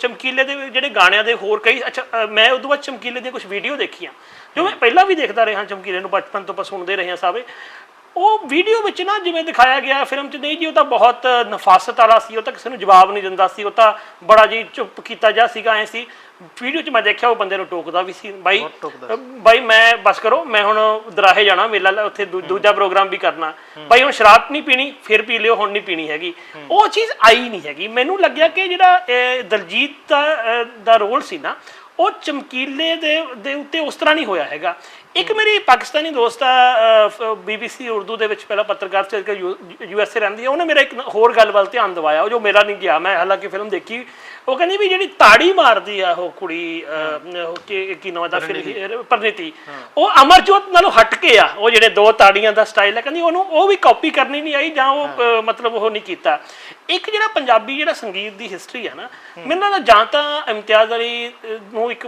ਚਮਕੀਲੇ ਦੇ ਜਿਹੜੇ ਗਾਣਿਆਂ ਦੇ ਹੋਰ ਕਈ ਅੱਛਾ ਮੈਂ ਉਦੋਂ ਬਾਅਦ ਚਮਕੀਲੇ ਦੀਆਂ ਕੁਝ ਵੀਡੀਓ ਦੇਖੀਆਂ ਜੋ ਮੈਂ ਪਹਿਲਾਂ ਵੀ ਦੇਖਦਾ ਰਿਹਾ ਚਮਕੀਲੇ ਨੂੰ ਬਚਪਨ ਤੋਂ ਆਪਾਂ ਸੁਣਦੇ ਰਹੇ ਹਾਂ ਸਾਵੇ ਉਹ ਵੀਡੀਓ ਵਿੱਚ ਨਾ ਜਿਵੇਂ ਦਿਖਾਇਆ ਗਿਆ ਫਿਲਮ 'ਚ ਨਹੀਂ ਜੀ ਉਹ ਤਾਂ ਬਹੁਤ ਨਫਾਸਤ ਵਾਲਾ ਸੀ ਉਹ ਤਾਂ ਕਿਸੇ ਨੂੰ ਜਵਾਬ ਨਹੀਂ ਦਿੰਦਾ ਸੀ ਉਹ ਤਾਂ ਬੜਾ ਜੀ ਚੁੱਪ ਕੀਤਾ ਜਾ ਸੀਗਾ ਐ ਸੀ। ਵੀਡੀਓ 'ਚ ਮੈਂ ਦੇਖਿਆ ਉਹ ਬੰਦੇ ਨੂੰ ਟੋਕਦਾ ਵੀ ਸੀ ਬਾਈ ਬਾਈ ਮੈਂ ਬਸ ਕਰੋ ਮੈਂ ਹੁਣ ਦਰਾਹੇ ਜਾਣਾ ਮੇਲਾ ਉੱਥੇ ਦੂਜਾ ਪ੍ਰੋਗਰਾਮ ਵੀ ਕਰਨਾ। ਬਾਈ ਹੁਣ ਸ਼ਰਾਬ ਨਹੀਂ ਪੀਣੀ ਫਿਰ ਪੀ ਲਿਓ ਹੁਣ ਨਹੀਂ ਪੀਣੀ ਹੈਗੀ। ਉਹ ਚੀਜ਼ ਆਈ ਨਹੀਂ ਹੈਗੀ। ਮੈਨੂੰ ਲੱਗਿਆ ਕਿ ਜਿਹੜਾ ਦਲਜੀਤ ਦਾ ਰੋਲ ਸੀ ਨਾ ਉਹ ਚਮਕੀਲੇ ਦੇ ਦੇ ਉੱਤੇ ਉਸ ਤਰ੍ਹਾਂ ਨਹੀਂ ਹੋਇਆ ਹੈਗਾ। ਇੱਕ ਮੇਰੀ ਪਾਕਿਸਤਾਨੀ ਦੋਸਤ ਆ ਬੀਬੀਸੀ ਉਰਦੂ ਦੇ ਵਿੱਚ ਪਹਿਲਾਂ ਪੱਤਰਕਾਰ ਸੀ ਕਿ ਯੂ ਐਸ ਏ ਰਹਿੰਦੀ ਹੈ ਉਹਨੇ ਮੇਰਾ ਇੱਕ ਹੋਰ ਗੱਲ ਵੱਲ ਧਿਆਨ ਦਿਵਾਇਆ ਉਹ ਜੋ ਮੇਰਾ ਨਹੀਂ ਗਿਆ ਮੈਂ ਹਾਲਾਂਕਿ ਫਿਲਮ ਦੇਖੀ। ਉਹ ਕਹਿੰਦੀ ਵੀ ਜਿਹੜੀ ਤਾੜੀ ਮਾਰਦੀ ਆ ਉਹ ਕੁੜੀ ਉਹ ਕੀ ਕੀ ਨਾਮ ਦਾ ਫਿਰ ਪਰਨੀਤੀ। ਉਹ ਅਮਰਜੋਤ ਨਾਲੋਂ ਹਟ ਕੇ ਆ ਉਹ ਜਿਹੜੇ ਦੋ ਤਾੜੀਆਂ ਦਾ ਸਟਾਈਲ ਹੈ ਕਹਿੰਦੀ ਉਹਨੂੰ ਉਹ ਵੀ ਕਾਪੀ ਕਰਨੀ ਨਹੀਂ ਆਈ ਜਾਂ ਉਹ ਮਤਲਬ ਉਹ ਨਹੀਂ ਕੀਤਾ। ਇੱਕ ਜਿਹੜਾ ਪੰਜਾਬੀ ਜਿਹੜਾ ਸੰਗੀਤ ਦੀ ਹਿਸਟਰੀ ਹੈ ਨਾ ਮੈਨੂੰ ਲੱਗਦਾ ਜਾਂ ਤਾਂ ਇਮਤਿਆਜ਼ ਅਲੀ ਨੂੰ ਇੱਕ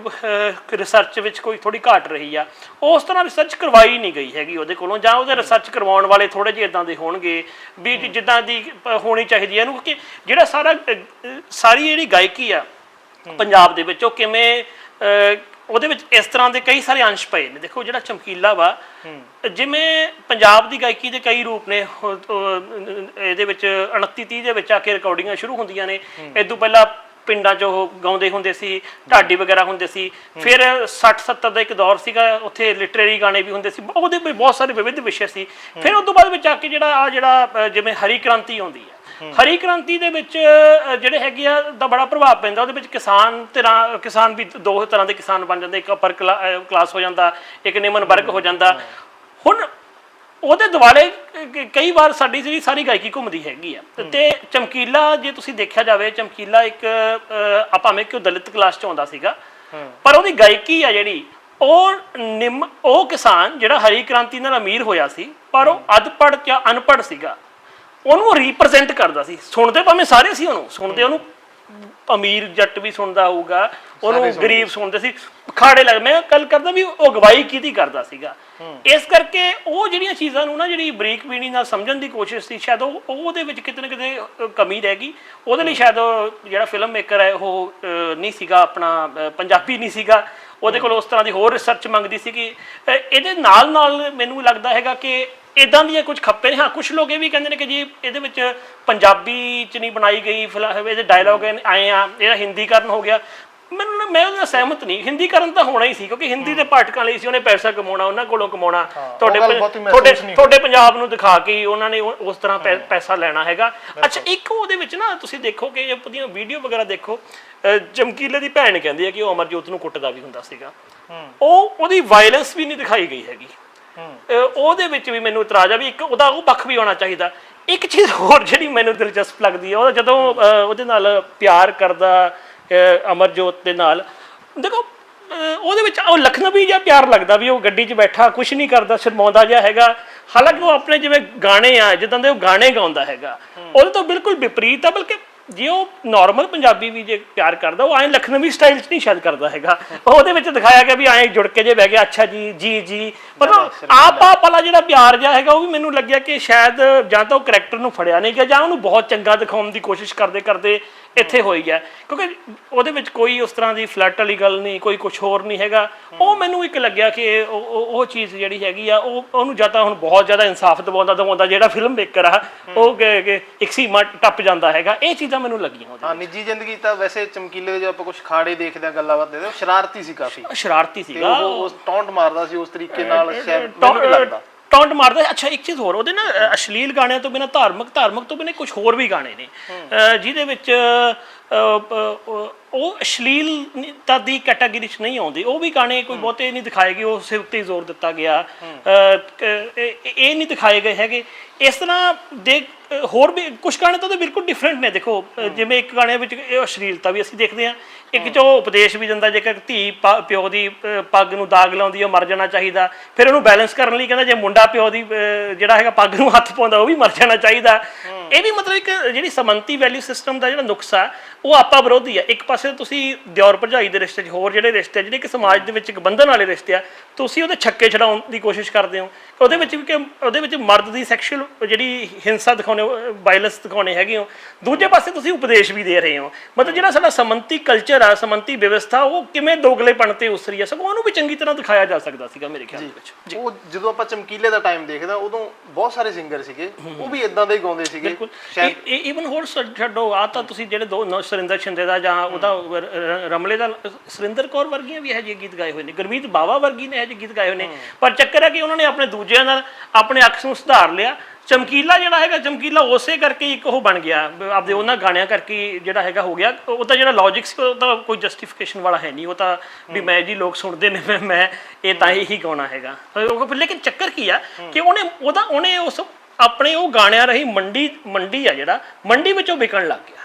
ਰਿਸਰਚ ਵਿੱਚ ਕੋਈ ਥੋੜੀ ਘਾਟ ਰਹੀ ਆ। ਉਸ ਤਰ੍ਹਾਂ ਰਿਸਰਚ ਕਰਵਾਈ ਨਹੀਂ ਗਈ ਹੈਗੀ ਉਹਦੇ ਕੋਲੋਂ ਜਾਂ ਉਹਦੇ ਰਿਸਰਚ ਕਰਵਾਉਣ ਵਾਲੇ ਥੋੜੇ ਜਿਹੇ ਇਦਾਂ ਦੇ ਹੋਣਗੇ ਵੀ ਜਿੱਦਾਂ ਦੀ ਹੋਣੀ ਚਾਹੀਦੀ ਹੈ। ਇਹਨੂੰ ਕਿਉਂਕਿ ਜਿਹੜਾ ਸਾਰਾ ਸਾਰੀ ਜਿਹੜੀ ਗਾਇਕੀ ਆ ਪੰਜਾਬ ਦੇ ਵਿੱਚ ਉਹ ਕਿਵੇਂ ਉਹਦੇ ਵਿੱਚ ਇਸ ਤਰ੍ਹਾਂ ਦੇ ਕਈ ਸਾਰੇ ਅੰਸ਼ ਪਏ ਨੇ। ਦੇਖੋ ਜਿਹੜਾ ਚਮਕੀਲਾ ਵਾ ਜਿਵੇਂ ਪੰਜਾਬ ਦੀ ਗਾਇਕੀ ਦੇ ਕਈ ਰੂਪ ਨੇ ਇਹਦੇ ਵਿੱਚ 29 30 ਦੇ ਵਿੱਚ ਆ ਕੇ ਰਿਕਾਰਡਿੰਗਾਂ ਸ਼ੁਰੂ ਹੁੰਦੀਆਂ ਨੇ। ਇਦੋਂ ਪਹਿਲਾਂ ਪਿੰਡਾਂ 'ਚ ਉਹ ਗਾਉਂਦੇ ਹੁੰਦੇ ਸੀ, ਢਾਡੀ ਵਗੈਰਾ ਹੁੰਦੇ ਸੀ। ਫਿਰ 60 70 ਦਾ ਇੱਕ ਦੌਰ ਸੀਗਾ, ਉੱਥੇ ਲਿਟਰੇਰੀ ਗਾਣੇ ਵੀ ਹੁੰਦੇ ਸੀ। ਉਹਦੇ ਵਿੱਚ ਬਹੁਤ ਸਾਰੇ ਵਿਵਿਧ ਵਿਸ਼ੇ ਸੀ। ਫਿਰ ਉਸ ਤੋਂ ਬਾਅਦ ਵਿੱਚ ਆ ਕੇ ਜਿਹੜਾ ਆ ਜਿਹੜਾ ਜਿਵੇਂ ਹਰੀ ਕ੍ਰਾਂਤੀ ਆਉਂਦੀ ਹੈ। ਹਰੀ ਕ੍ਰਾਂਤੀ ਦੇ ਵਿੱਚ ਜਿਹੜੇ ਹੈਗੇ ਆ, ਦਾ ਬੜਾ ਪ੍ਰਭਾਵ ਪੈਂਦਾ। ਉਹਦੇ ਵਿੱਚ ਕਿਸਾਨ ਧਿਰਾਂ ਕਿਸਾਨ ਵੀ ਦੋ ਤਰ੍ਹਾਂ ਦੇ ਕਿਸਾਨ ਬਣ ਜਾਂਦੇ। ਇੱਕ ਅਪਰ ਕਲਾਸ ਹੋ ਜਾਂਦਾ, ਇੱਕ ਨਿਮਨ ਵਰਗ ਹੋ ਜਾਂਦਾ। ਹੁਣ ਉਹਦੇ ਦੁਆਲੇ ਕ- ਕਈ ਵਾਰ ਸਾਡੀ ਜਿਹੜੀ ਸਾਰੀ ਗਾਇਕੀ ਘੁੰਮਦੀ ਹੈਗੀ ਆ। ਤੇ ਚਮਕੀਲਾ ਜੇ ਤੁਸੀਂ ਦੇਖਿਆ ਜਾਵੇ ਚਮਕੀਲਾ ਇੱਕ ਅ, ਆਪਾਂ ਮੈਂ ਕਿਉਂ ਦਲਿਤ ਕਲਾਸ ਚ ਆਉਂਦਾ ਸੀਗਾ ਪਰ ਉਹਦੀ ਗਾਇਕੀ ਆ ਜਿਹੜੀ ਉਹ ਨਿੰਮ ਉਹ ਕਿਸਾਨ ਜਿਹੜਾ ਹਰੀ ਕ੍ਰਾਂਤੀ ਨਾਲ ਅਮੀਰ ਹੋਇਆ ਸੀ ਪਰ ਉਹ ਅਧਪੜ ਜਾਂ ਅਨਪੜ ਸੀਗਾ। ਉਹਨੂੰ ਰੀਪਰੈਜ਼ੈਂਟ ਕਰਦਾ ਸੀ। ਸੁਣਦੇ ਭਾਵੇਂ ਸਾਰੇ ਸੀ ਉਹਨੂੰ ਸੁਣਦੇ ਉਹਨੂੰ ਅਮੀਰ ਜੱਟ ਵੀ ਸੁਣਦਾ ਹੋਊਗਾ ਉਹਨੂੰ ਗਰੀਬ ਸੁਣਦੇ ਸੀ। ਖਾੜੇ ਲੱਗ ਮੈਂ ਗੱਲ ਕਰਦਾ ਵੀ ਉਹ ਅਗਵਾਈ ਕਿਹਦੀ ਕਰਦਾ ਸੀਗਾ? ਇਸ ਕਰਕੇ ਉਹ ਜਿਹੜੀਆਂ ਚੀਜ਼ਾਂ ਨੂੰ ਨਾ ਜਿਹੜੀ ਬਰੀਕ ਬੀਣੀ ਨਾਲ ਸਮਝਣ ਦੀ ਕੋਸ਼ਿਸ਼ ਸੀ ਸ਼ਾਇਦ ਉਹ ਉਹ ਉਹਦੇ ਵਿੱਚ ਕਿਤੇ ਨਾ ਕਿਤੇ ਕਮੀ ਰਹਿ ਗਈ। ਉਹਦੇ ਲਈ ਸ਼ਾਇਦ ਜਿਹੜਾ ਫਿਲਮ ਮੇਕਰ ਹੈ ਉਹ ਨਹੀਂ ਸੀਗਾ ਆਪਣਾ ਪੰਜਾਬੀ ਨਹੀਂ ਸੀਗਾ। ਉਹਦੇ ਕੋਲ ਉਸ ਤਰ੍ਹਾਂ ਦੀ ਹੋਰ ਰਿਸਰਚ ਮੰਗਦੀ ਸੀ ਕਿ ਇਹਦੇ ਨਾਲ ਨਾਲ ਮੈਨੂੰ ਲੱਗਦਾ ਹੈਗਾ ਕਿ ਇਦਾਂ ਦੀਆਂ ਕੁਝ ਖੱਪੇ ਨੇ। ਹਾਂ, ਕੁਝ ਲੋਕ ਇਹ ਵੀ ਕਹਿੰਦੇ ਨੇ ਕਿ ਜੀ, ਇਹਦੇ ਵਿੱਚ ਪੰਜਾਬੀ ਚ ਨਹੀਂ ਬਣਾਈ ਗਈ, ਫਿਲਹਾਲ ਇਹਦੇ ਡਾਇਲੌਗ ਆਏ ਆ, ਇਹਦਾ ਹਿੰਦੀਕਰਨ ਹੋ ਗਿਆ। ਮੈਨੂੰ ਨਾ- ਮੈਂ ਉਹਦੇ ਨਾਲ ਸਹਿਮਤ ਨਹੀਂ। ਹਿੰਦੀਕਰਨ ਤਾਂ ਹੋਣਾ ਹੀ ਸੀ ਕਿਉਂਕਿ ਹਿੰਦੀ ਦੇ ਪਾਠਕਾਂ ਲਈ ਸੀ ਉਹਨੇ ਪੈਸਾ ਕਮਾਉਣਾ ਉਹਨਾਂ ਕੋਲੋਂ ਕਮਾਉਣਾ। ਤੁਹਾਡੇ
ਗੱਲ
ਪੰਜ-
ਬਹੁਤੀ ਮਹਿਸੂਸ
ਤੁਹਾਡੇ
ਨਹੀਂ
ਤੁਹਾਡੇ ਪੰਜਾਬ ਨੂੰ ਦਿਖਾ ਕੇ ਉਹਨਾਂ ਨੇ ਉਹ- ਉਸ ਤਰ੍ਹਾਂ ਪੈ- ਪੈਸਾ ਲੈਣਾ ਹੈਗਾ। ਅੱਛਾ ਇੱਕ ਉਹਦੇ ਵਿੱਚ ਨਾ ਤੁਸੀਂ ਦੇਖੋ ਕਿ ਉਹਦੀਆਂ ਵੀਡੀਓ ਵਗੈਰਾ ਦੇਖੋ ਅਹ ਚਮਕੀਲੇ ਦੀ ਭੈਣ ਕਹਿੰਦੀ ਹੈ ਕਿ ਉਹ ਅਮਰਜੋਤ ਨੂੰ ਕੁੱਟਦਾ ਵੀ ਹੁੰਦਾ ਸੀਗਾ। ਉਹ ਉਹਦੀ ਵਾਇਲੈਂਸ ਵੀ ਨਹੀਂ ਦਿਖਾਈ ਗਈ ਹੈਗੀ। ਅਹ ਉਹਦੇ ਵਿੱਚ ਵੀ ਮੈਨੂੰ ਇਤਰਾਜ਼ ਆ ਵੀ ਇੱਕ ਉਹਦਾ ਉਹ ਪੱਖ ਵੀ ਹੋਣਾ ਚਾਹੀਦਾ। ਇੱਕ ਚੀਜ਼ ਹੋਰ ਜਿਹੜੀ ਮੈਨੂੰ ਦਿਲਚਸਪ ਲੱਗਦੀ ਹੈ ਉਹ ਜਦੋਂ ਅਹ, ਉਹਦੇ ਨਾਲ ਪਿਆਰ ਕਰਦਾ ਅਮਰਜੋਤ ਦੇ ਨਾਲ। ਦੇਖੋ ਉਹਦੇ ਵਿੱਚ ਉਹ ਲਖਨਵੀ ਜਿਹਾ ਪਿਆਰ ਲੱਗਦਾ ਵੀ ਉਹ ਗੱਡੀ 'ਚ ਬੈਠਾ ਕੁਝ ਨਹੀਂ ਕਰਦਾ ਸ਼ਰਮਾਉਂਦਾ ਜਿਹਾ ਹੈਗਾ। ਹਾਲਾਂਕਿ ਉਹ ਆਪਣੇ ਜਿਵੇਂ ਗਾਣੇ ਆ ਜਿੱਦਾਂ ਦੇ ਉਹ ਗਾਣੇ ਗਾਉਂਦਾ ਹੈਗਾ। ਉਹਦੇ ਤੋਂ ਬਿਲਕੁਲ ਵਿਪਰੀਤ ਆ ਬਲਕਿ ਜੇ ਉਹ ਨਾਰਮਲ ਪੰਜਾਬੀ ਵੀ ਜੇ ਪਿਆਰ ਕਰਦਾ ਉਹ ਐਂ ਲਖਨਵੀ ਸਟਾਈਲ 'ਚ ਨਹੀਂ ਸ਼ਾਇਦ ਕਰਦਾ ਹੈਗਾ। ਉਹ ਉਹਦੇ ਵਿੱਚ ਦਿਖਾਇਆ ਗਿਆ ਵੀ ਐਂ ਜੁੜ ਕੇ ਜੇ ਬਹਿ ਗਿਆ ਅੱਛਾ ਜੀ ਜੀ ਜੀ। ਮਤਲਬ ਆਪ ਆਪ ਵਾਲਾ ਜਿਹੜਾ ਪਿਆਰ ਜਿਹਾ ਹੈਗਾ ਉਹ ਵੀ ਮੈਨੂੰ ਲੱਗਿਆ ਕਿ ਸ਼ਾਇਦ ਜਾਂ ਤਾਂ ਉਹ ਕਰੈਕਟਰ ਨੂੰ ਫੜਿਆ ਨਹੀਂ ਗਿਆ ਜਾਂ ਉਹਨੂੰ ਬਹੁਤ ਚੰਗਾ ਦਿਖਾਉਣ ਦੀ ਕੋਸ਼ਿਸ਼ ਕਰਦੇ ਕਰਦੇ ਇੱਥੇ ਹੋਈ ਹੈ। ਕਿਉਂਕਿ ਉਹਦੇ ਵਿੱਚ ਕੋਈ ਉਸ ਤਰ੍ਹਾਂ ਦੀ ਫਲੱਟ ਵਾਲੀ ਗੱਲ ਨਹੀਂ ਕੋਈ ਕੁਝ ਹੋਰ ਨਹੀਂ ਹੈਗਾ। ਉਹ ਮੈਨੂੰ ਇੱਕ ਲੱਗਿਆ ਕਿ ਉਹ ਉਹ- ਉਹ ਚੀਜ਼ ਜਿਹੜੀ ਹੈਗੀ ਆ ਉਹ ਉਹਨੂੰ ਜਾਂ ਤਾਂ ਹੁਣ ਬਹੁਤ ਜ਼ਿਆਦਾ ਇਨਸਾਫ ਦਿਵਾਉਂਦਾ ਦਿਵਾਉਂਦਾ ਜਿਹੜਾ ਫਿਲਮ ਮੇਕਰ ਆ ਉਹ ਕਿ- ਕਿ ਇੱਕ ਸੀਮਾ ਟੱਪ ਜਾਂਦਾ ਹੈਗਾ। ਇਹ ਚੀਜ਼ਾਂ ਮੈਨੂੰ ਲੱਗੀਆਂ ਉਹਦੇ
ਹਾਂ ਨਿੱਜੀ ਜ਼ਿੰਦਗੀ ਤਾਂ ਵੈਸੇ ਚਮਕੀਲੇ ਜੋ ਆਪਾਂ ਕੁਝ ਖਾੜੇ ਦੇਖਦੇ ਆ ਗੱਲਾਂ ਬਾਤਾਂ ਦੇ ਉਹ ਸ਼ਰਾਰਤੀ ਸੀ ਕਾਫੀ।
ਸ਼ਰਾਰਤੀ ਸੀਗਾ।
ਉਹ ਉਸ ਟੌਂਟ ਮਾਰਦਾ ਸੀ ਉਸ ਤਰੀਕੇ ਨਾਲ ਸ਼ਾਇਦ ਮੈਨੂੰ ਲੱਗਦਾ।
ਟੌਂਟ ਮਾਰਦਾ। ਅੱਛਾ ਇੱਕ ਚੀਜ਼ ਹੋਰ ਉਹਦੇ ਨਾ ਅ, ਅਸ਼ਲੀਲ ਗਾਣਿਆਂ ਤੋਂ ਬਿਨਾ ਧਾਰਮਿਕ ਧਾਰਮਿਕ ਤੋਂ ਬਿਨਾ ਕੁਝ ਹੋਰ ਵੀ ਗਾਣੇ ਨੇ। ਅ, ਜਿਹਦੇ ਵਿੱਚ ਅ, ਅ, ਉਹ ਅਸ਼ਲੀਲਤਾ ਦੀ ਕੈਟਾਗਰੀ 'ਚ ਨਹੀਂ ਆਉਂਦੇ। ਉਹ ਵੀ ਗਾਣੇ ਕੋਈ ਬਹੁਤੇ ਨਹੀਂ ਦਿਖਾਏ ਗਏ ਉਹ ਸਿਰ ਤੇ ਜ਼ੋਰ ਦਿੱਤਾ ਗਿਆ। ਅ, ਕ- ਇਹ ਇਹ ਨਹੀਂ ਦਿਖਾਏ ਗਏ ਹੈਗੇ। ਇਸ ਤਰ੍ਹਾਂ ਦੇ ਅ, ਹੋਰ ਵੀ ਕੁਝ ਗਾਣੇ ਤਾਂ ਉਹਦੇ ਬਿਲਕੁਲ ਡਿਫਰੈਂਟ ਨੇ। ਦੇਖੋ ਅ, ਜਿਵੇਂ ਇੱਕ ਗਾਣੇ ਵਿੱਚ ਇਹ ਅਸ਼ਲੀਲਤਾ ਵੀ ਅਸੀਂ ਦੇਖਦੇ ਹਾਂ ਇੱਕ ਜੋ ਉਪਦੇਸ਼ ਵੀ ਦਿੰਦਾ ਜੇਕਰ ਧੀ ਪ- ਪਿਓ ਦੀ ਅ, ਪੱਗ ਨੂੰ ਦਾਗ ਲਾਉਂਦੀ ਹੈ ਉਹ ਮਰ ਜਾਣਾ ਚਾਹੀਦਾ। ਫਿਰ ਉਹਨੂੰ ਬੈਲੈਂਸ ਕਰਨ ਲਈ ਕਹਿੰਦਾ ਜੇ ਮੁੰਡਾ ਪਿਓ ਦੀ ਅ, ਜਿਹੜਾ ਹੈਗਾ ਪੱਗ ਨੂੰ ਹੱਥ ਪਾਉਂਦਾ ਉਹ ਵੀ ਮਰ ਜਾਣਾ ਚਾਹੀਦਾ। ਇਹ ਵੀ ਮਤਲਬ ਇੱਕ ਜਿਹੜੀ ਸਮੰਤੀ ਵੈਲਿਊ ਸਿਸਟਮ ਦਾ ਜਿਹੜਾ ਨੁਕਸਾ ਉਹ ਆਪਾ ਵਿਰੋਧੀ ਆ। ਇੱਕ ਪਾਸੇ ਤੁਸੀਂ ਦਿਓਰ ਭਰਜਾਈ ਦੇ ਰਿਸ਼ਤੇ 'ਚ ਹੋਰ ਜਿਹੜੇ ਰਿਸ਼ਤੇ ਆ, ਜਿਹੜੇ ਕਿ ਸਮਾਜ ਦੇ ਵਿੱਚ ਇੱਕ ਬੰਧਨ ਵਾਲੇ ਰਿਸ਼ਤੇ ਆ ਤੁਸੀਂ ਉਹਦੇ ਛੱਕੇ ਛਡਾਉਣ ਦੀ ਕੋਸ਼ਿਸ਼ ਕਰਦੇ ਹੋ। ਉਹਦੇ ਵਿੱਚ ਵੀ ਕਿ ਉਹਦੇ ਵਿੱਚ ਮਰਦ ਦੀ ਸੈਕਸ਼ੂਅਲ ਜਿਹੜੀ ਹਿੰਸਾ ਦਿਖਾਉਣੇ ਵਾਇਲੈਂਸ ਦਿਖਾਉਣੇ ਹੈਗੇ ਹੋ। ਦੂਜੇ ਪਾਸੇ ਤੁਸੀਂ ਉਪਦੇਸ਼ ਵੀ ਦੇ ਰਹੇ ਹੋ। ਮਤਲਬ ਜਿਹੜਾ ਸਾਡਾ ਸਮੰਤੀ ਕਲਚਰ ਆ ਸਮੰਤੀ ਵਿਵਸਥਾ ਉਹ ਕਿਵੇਂ ਦੋਗਲੇਪਣ ਤੇ ਉਸਰੀ ਆ ਸਗੋਂ ਉਹਨੂੰ ਵੀ ਚੰਗੀ ਤਰ੍ਹਾਂ ਦਿਖਾਇਆ ਜਾ ਸਕਦਾ ਸੀਗਾ ਮੇਰੇ ਖਿਆਲ ਵਿੱਚ।
ਉਹ ਜਦੋਂ ਆਪਾਂ ਚਮਕੀਲੇ ਦਾ ਟਾਈਮ ਦੇਖਦਾ ਉਦੋਂ ਬਹੁਤ ਸਾਰੇ ਸਿੰਗਰ ਸੀਗੇ ਉਹ ਵੀ ਇਦਾਂ ਦੇ ਹੀ ਗਾਉਂਦੇ ਸੀਗੇ। ਸ਼ਾਇਦ
ਈਵਨ ਹੋਰ ਛੱਡੋ ਆ ਤਾਂ ਤੁਸੀਂ ਜਿਹੜੇ ਦੋ ਸੁਰਿੰਦਰ ਸ਼ਿੰਦੇ ਦਾ ਜਾਂ ਉਹਦਾ ਰਮਲੇ ਦਾ ਸੁਰਿੰਦਰ ਕੌਰ ਵਰਗੀਆਂ ਵੀ ਇਹੋ ਜਿਹੇ ਗੀਤ ਗਾਏ ਹੋਏ ਨੇ। ਗੁਰਮੀਤ ਬਾਵਾ ਵਰਗੀ ਨੇ ਇਹੋ ਜਿਹੇ ਗੀਤ ਗਾਏ ਹੋਏ ਨੇ। ਪਰ ਚੱਕਰ ਹੈ ਕਿ ਉਹਨਾਂ ਨੇ ਆਪਣੇ ਦੂਜਿਆਂ ਨਾਲ ਆਪਣੇ ਅਕਸ ਨੂੰ ਸੁਧਾਰ ਲਿਆ। ਚਮਕੀਲਾ ਜਿਹੜਾ ਹੈਗਾ ਚਮਕੀਲਾ ਉਸੇ ਕਰਕੇ ਹੀ ਇੱਕ ਉਹ ਬਣ ਗਿਆ। ਆਪਦੇ ਉਹਨਾਂ ਗਾਣਿਆਂ ਕਰਕੇ ਹੀ ਜਿਹੜਾ ਹੈਗਾ ਹੋ ਗਿਆ। ਉਹ ਤਾਂ ਜਿਹੜਾ ਲੌਜੀਕ ਸੀ ਉਹ ਤਾਂ ਕੋਈ ਜਸਟੀਫਿਕੇਸ਼ਨ ਵਾਲਾ ਹੈ ਨਹੀਂ। ਉਹ ਤਾਂ ਵੀ ਮੈਂ ਜੀ ਲੋਕ ਸੁਣਦੇ ਨੇ ਮੈਂ- ਮੈਂ ਇਹ ਤਾਂ ਇਹੀ ਗਾਉਣਾ ਹੈਗਾ। ਲੇਕਿਨ ਚੱਕਰ ਕੀ ਆ ਕਿ ਉਹਨੇ ਉਹਦਾ ਉਹਨੇ ਉਸ ਆਪਣੇ ਉਹ ਗਾਣਿਆਂ ਰਹੀ ਮੰਡੀ ਮੰਡੀ ਆ ਜਿਹੜਾ ਮੰਡੀ ਵਿੱਚੋਂ ਵਿਕਣ ਲੱਗ ਗਿਆ।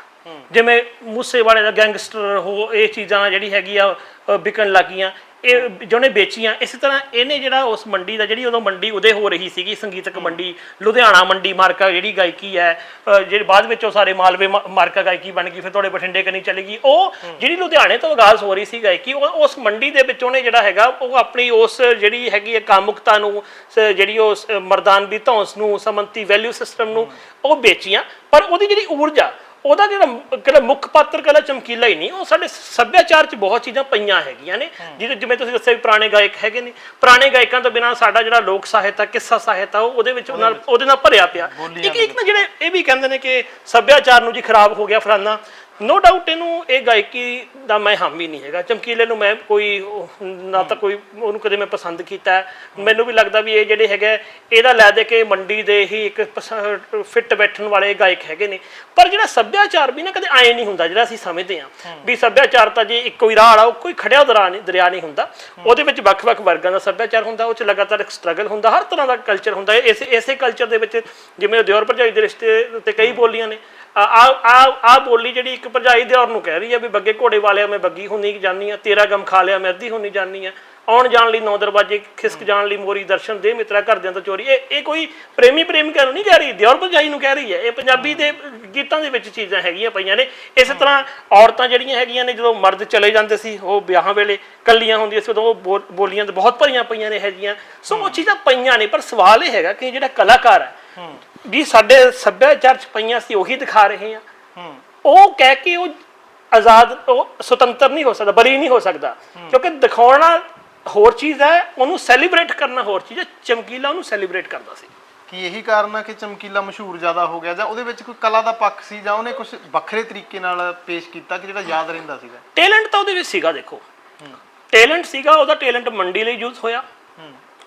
ਜਿਵੇਂ ਮੂਸੇ ਵਾਲੇ ਦਾ ਗੈਂਗਸਟਰ ਹੋ ਇਹ ਚੀਜ਼ਾਂ ਜਿਹੜੀ ਹੈਗੀ ਆ ਵਿਕਣ ਲੱਗੀਆਂ ਇਹ ਜਿਹਨੇ ਵੇਚੀਆਂ ਇਸੇ ਤਰ੍ਹਾਂ ਇਹਨੇ ਜਿਹੜਾ ਉਸ ਮੰਡੀ ਦਾ ਜਿਹੜੀ ਉਦੋਂ ਮੰਡੀ ਉਦੇ ਹੋ ਰਹੀ ਸੀਗੀ ਸੰਗੀਤਕ ਮੰਡੀ ਲੁਧਿਆਣਾ ਮੰਡੀ ਮਾਰਕਾ ਜਿਹੜੀ ਗਾਇਕੀ ਹੈ ਜਿਹੜੀ ਬਾਅਦ ਵਿੱਚ ਉਹ ਸਾਰੇ ਮਾਲਵੇ ਮਾਰਕਾ ਗਾਇਕੀ ਬਣ ਗਈ ਫਿਰ ਤੁਹਾਡੇ ਬਠਿੰਡੇ ਕਨੀ ਚਲੀ ਗਈ। ਉਹ ਜਿਹੜੀ ਲੁਧਿਆਣੇ ਤੋਂ ਆਗਾਜ਼ ਹੋ ਰਹੀ ਸੀ ਗਾਇਕੀ ਉਹ ਉਸ ਮੰਡੀ ਦੇ ਵਿੱਚ ਉਹਨੇ ਜਿਹੜਾ ਹੈਗਾ ਉਹ ਆਪਣੀ ਉਸ ਜਿਹੜੀ ਹੈਗੀ ਹੈ ਕਾਮੁਕਤਾ ਨੂੰ ਜਿਹੜੀ ਉਸ ਮਰਦਾਨਵੀ ਧੌਂਸ ਨੂੰ ਸਮੰਤੀ ਵੈਲਿਊ ਸਿਸਟਮ ਨੂੰ ਉਹ ਵੇਚੀਆਂ। ਪਰ ਉਹਦੀ ਜਿਹੜੀ ਊਰਜਾ ਉਹਦਾ ਜਿਹੜਾ ਜਿਹੜਾ ਮੁੱਖ ਪਾਤਰ ਕਲਾ ਚਮਕੀਲਾ ਹੀ ਨਹੀਂ ਉਹ ਸਾਡੇ ਸੱਭਿਆਚਾਰ 'ਚ ਬਹੁਤ ਚੀਜ਼ਾਂ ਪਈਆਂ ਹੈਗੀਆਂ ਨੇ ਜਿਹਦੇ ਜਿਵੇਂ ਤੁਸੀਂ ਦੱਸਿਆ ਵੀ ਪੁਰਾਣੇ ਗਾਇਕ ਹੈਗੇ ਨੇ ਪੁਰਾਣੇ ਗਾਇਕਾਂ ਤੋਂ ਬਿਨਾਂ ਸਾਡਾ ਜਿਹੜਾ ਲੋਕ ਸਾਹਿਤ ਆ ਕਿੱਸਾ ਸਾਹਿਤ ਆ ਉਹ ਉਹਦੇ ਵਿੱਚ ਉਹਦੇ ਨਾਲ ਭਰਿਆ ਪਿਆ। ਇੱਕ ਇੱਕ ਨਾ ਜਿਹੜੇ ਇਹ ਵੀ ਕਹਿੰਦੇ ਨੇ ਕਿ ਸੱਭਿਆਚਾਰ ਨੂੰ ਜੀ ਖਰਾਬ ਹੋ ਗਿਆ ਫਲਾਨਾ ਨੋ ਡਾਊਟ ਇਹਨੂੰ ਇਹ ਗਾਇਕੀ ਦਾ ਮੈਂ ਹਾਮੀ ਨਹੀਂ ਹੈਗਾ। ਚਮਕੀਲੇ ਨੂੰ ਮੈਂ ਕੋਈ ਉਹ- ਨਾ ਤਾਂ ਕੋਈ ਉਹਨੂੰ ਕਦੇ ਮੈਂ ਪਸੰਦ ਕੀਤਾ। ਹੈ। ਮੈਨੂੰ ਵੀ ਲੱਗਦਾ ਵੀ ਇਹ ਜਿਹੜੇ ਹੈਗੇ ਇਹਦਾ ਲੈ ਦੇ ਕੇ ਮੰਡੀ ਦੇ ਹੀ ਇੱਕ ਫਿੱਟ ਬੈਠਣ ਵਾਲੇ ਗਾਇਕ ਹੈਗੇ ਨੇ। ਪਰ ਜਿਹੜਾ ਸੱਭਿਆਚਾਰ ਵੀ ਨਾ ਕਦੇ ਆਏ ਨਹੀਂ ਹੁੰਦਾ ਜਿਹੜਾ ਅਸੀਂ ਸਮਝਦੇ ਹਾਂ। ਵੀ ਸੱਭਿਆਚਾਰ ਤਾਂ ਜੇ ਇੱਕੋ ਹੀ ਰਾਹ ਵਾਲਾ ਉਹ ਕੋਈ ਖੜਿਆ ਦਰਿਆ ਨਹੀਂ ਦਰਿਆ ਨਹੀਂ ਹੁੰਦਾ। ਉਹਦੇ ਵਿੱਚ ਵੱਖ-ਵੱਖ ਵਰਗਾਂ ਦਾ ਸੱਭਿਆਚਾਰ ਹੁੰਦਾ ਉਹ ਚ ਲਗਾਤਾਰ ਇੱਕ ਸਟਰਗਲ ਹੁੰਦਾ। ਹਰ ਤਰ੍ਹਾਂ ਦਾ ਕਲਚਰ ਹੁੰਦਾ। ਇਸੇ ਇਸੇ ਕਲਚਰ ਦੇ ਵਿੱਚ ਜਿਵੇਂ ਦਿਓਰ ਭਰਜਾਈ ਦੇ ਰਿਸ਼ਤੇ ਤੇ ਕਈ ਬੋਲੀਆਂ ਨੇ। ਆ ਆ ਆ ਬੋਲੀ ਜਿਹੜੀ ਇੱਕ ਭਰਜਾਈ ਦਿਓਰ ਨੂੰ ਕਹਿ ਰਹੀ ਹੈ ਵੀ ਬੱਗੇ ਘੋੜੇ ਵਾਲਿਆ ਮੈਂ ਬੱਗੀ ਹੁੰਨੀ ਜਾਨੀ ਆ ਤੇਰਾ ਗਮ ਖਾ ਲਿਆ ਮੈਂ ਅੱਧੀ ਹੁੰਨੀ ਜਾਨੀ ਆ। ਆਉਣ ਜਾਣ ਲਈ ਨੌ ਦਰਵਾਜੇ ਖਿਸਕ ਜਾਣ ਲਈ ਮੋਰੀ ਦਰਸ਼ਨ ਦੇ ਮਿੱਤਰਾ ਘਰਦਿਆਂ ਤੋਂ ਚੋਰੀ। ਇਹ ਇਹ ਕੋਈ ਪ੍ਰੇਮੀ ਪ੍ਰੇਮਿਕਾ ਨੂੰ ਨਹੀਂ ਕਹਿ ਰਹੀ ਦਿਓਰ ਭਰਜਾਈ ਨੂੰ ਕਹਿ ਰਹੀ ਹੈ ਇਹ ਪੰਜਾਬੀ ਦੇ ਗੀਤਾਂ ਦੇ ਵਿੱਚ ਚੀਜ਼ਾਂ ਹੈਗੀਆਂ ਪਈਆਂ ਨੇ। ਇਸੇ ਤਰ੍ਹਾਂ ਔਰਤਾਂ ਜਿਹੜੀਆਂ ਹੈਗੀਆਂ ਨੇ ਜਦੋਂ ਮਰਦ ਚਲੇ ਜਾਂਦੇ ਸੀ ਉਹ ਵਿਆਹਾਂ ਵੇਲੇ ਕੱਲੀਆਂ ਹੁੰਦੀਆਂ ਸੀ ਉਦੋਂ ਉਹ ਬੋਲ- ਬੋਲੀਆਂ ਤੇ ਬਹੁਤ ਭਰੀਆਂ ਪਈਆਂ ਨੇ ਹੈਗੀਆਂ। ਸੋ ਉਹ ਚੀਜ਼ਾਂ ਪਈਆਂ ਨੇ ਪਰ ਸਵਾਲ ਇਹ ਹੈਗਾ ਕਿ ਜਿਹੜਾ ਕਲਾਕਾਰ ਹੈ। ਵੀ ਸਾਡੇ ਸੱਭਿਆਚਾਰ ਚ ਪਈਆਂ ਸੀ ਉਹੀ ਦਿਖਾ ਰਹੇ ਆ ਉਹ ਕਹਿ ਕੇ ਉਹ ਆਜ਼ਾਦ ਉਹ ਸੁਤੰਤਰ ਨਹੀਂ ਹੋ ਸਕਦਾ ਬਰੀ ਨਹੀਂ ਹੋ ਸਕਦਾ। ਕਿਉਂਕਿ ਦਿਖਾਉਣਾ ਹੋਰ ਚੀਜ਼ ਹੈ ਉਹਨੂੰ ਸੈਲੀਬ੍ਰੇਟ ਕਰਨਾ ਹੋਰ ਚੀਜ਼ ਹੈ ਚਮਕੀਲਾ ਉਹਨੂੰ ਸੈਲੀਬ੍ਰੇਟ ਕਰਦਾ ਸੀ।
ਕੀ ਇਹੀ ਕਾਰਨ ਆ ਕਿ ਚਮਕੀਲਾ ਮਸ਼ਹੂਰ ਜ਼ਿਆਦਾ ਹੋ ਗਿਆ? ਜਾਂ ਉਹਦੇ ਵਿੱਚ ਕੋਈ ਕਲਾ ਦਾ ਪੱਖ ਸੀ ਜਾਂ ਉਹਨੇ ਕੁਝ ਵੱਖਰੇ ਤਰੀਕੇ ਨਾਲ ਪੇਸ਼ ਕੀਤਾ ਕਿ ਜਿਹੜਾ ਯਾਦ ਰਹਿੰਦਾ ਸੀਗਾ?
ਟੈਲੈਂਟ ਤਾਂ ਉਹਦੇ ਵਿੱਚ ਸੀਗਾ ਦੇਖੋ। ਟੈਲੈਂਟ ਸੀਗਾ ਉਹਦਾ ਟੈਲੈਂਟ ਮੰਡੀ ਲਈ ਯੂਜ਼ ਹੋਇਆ।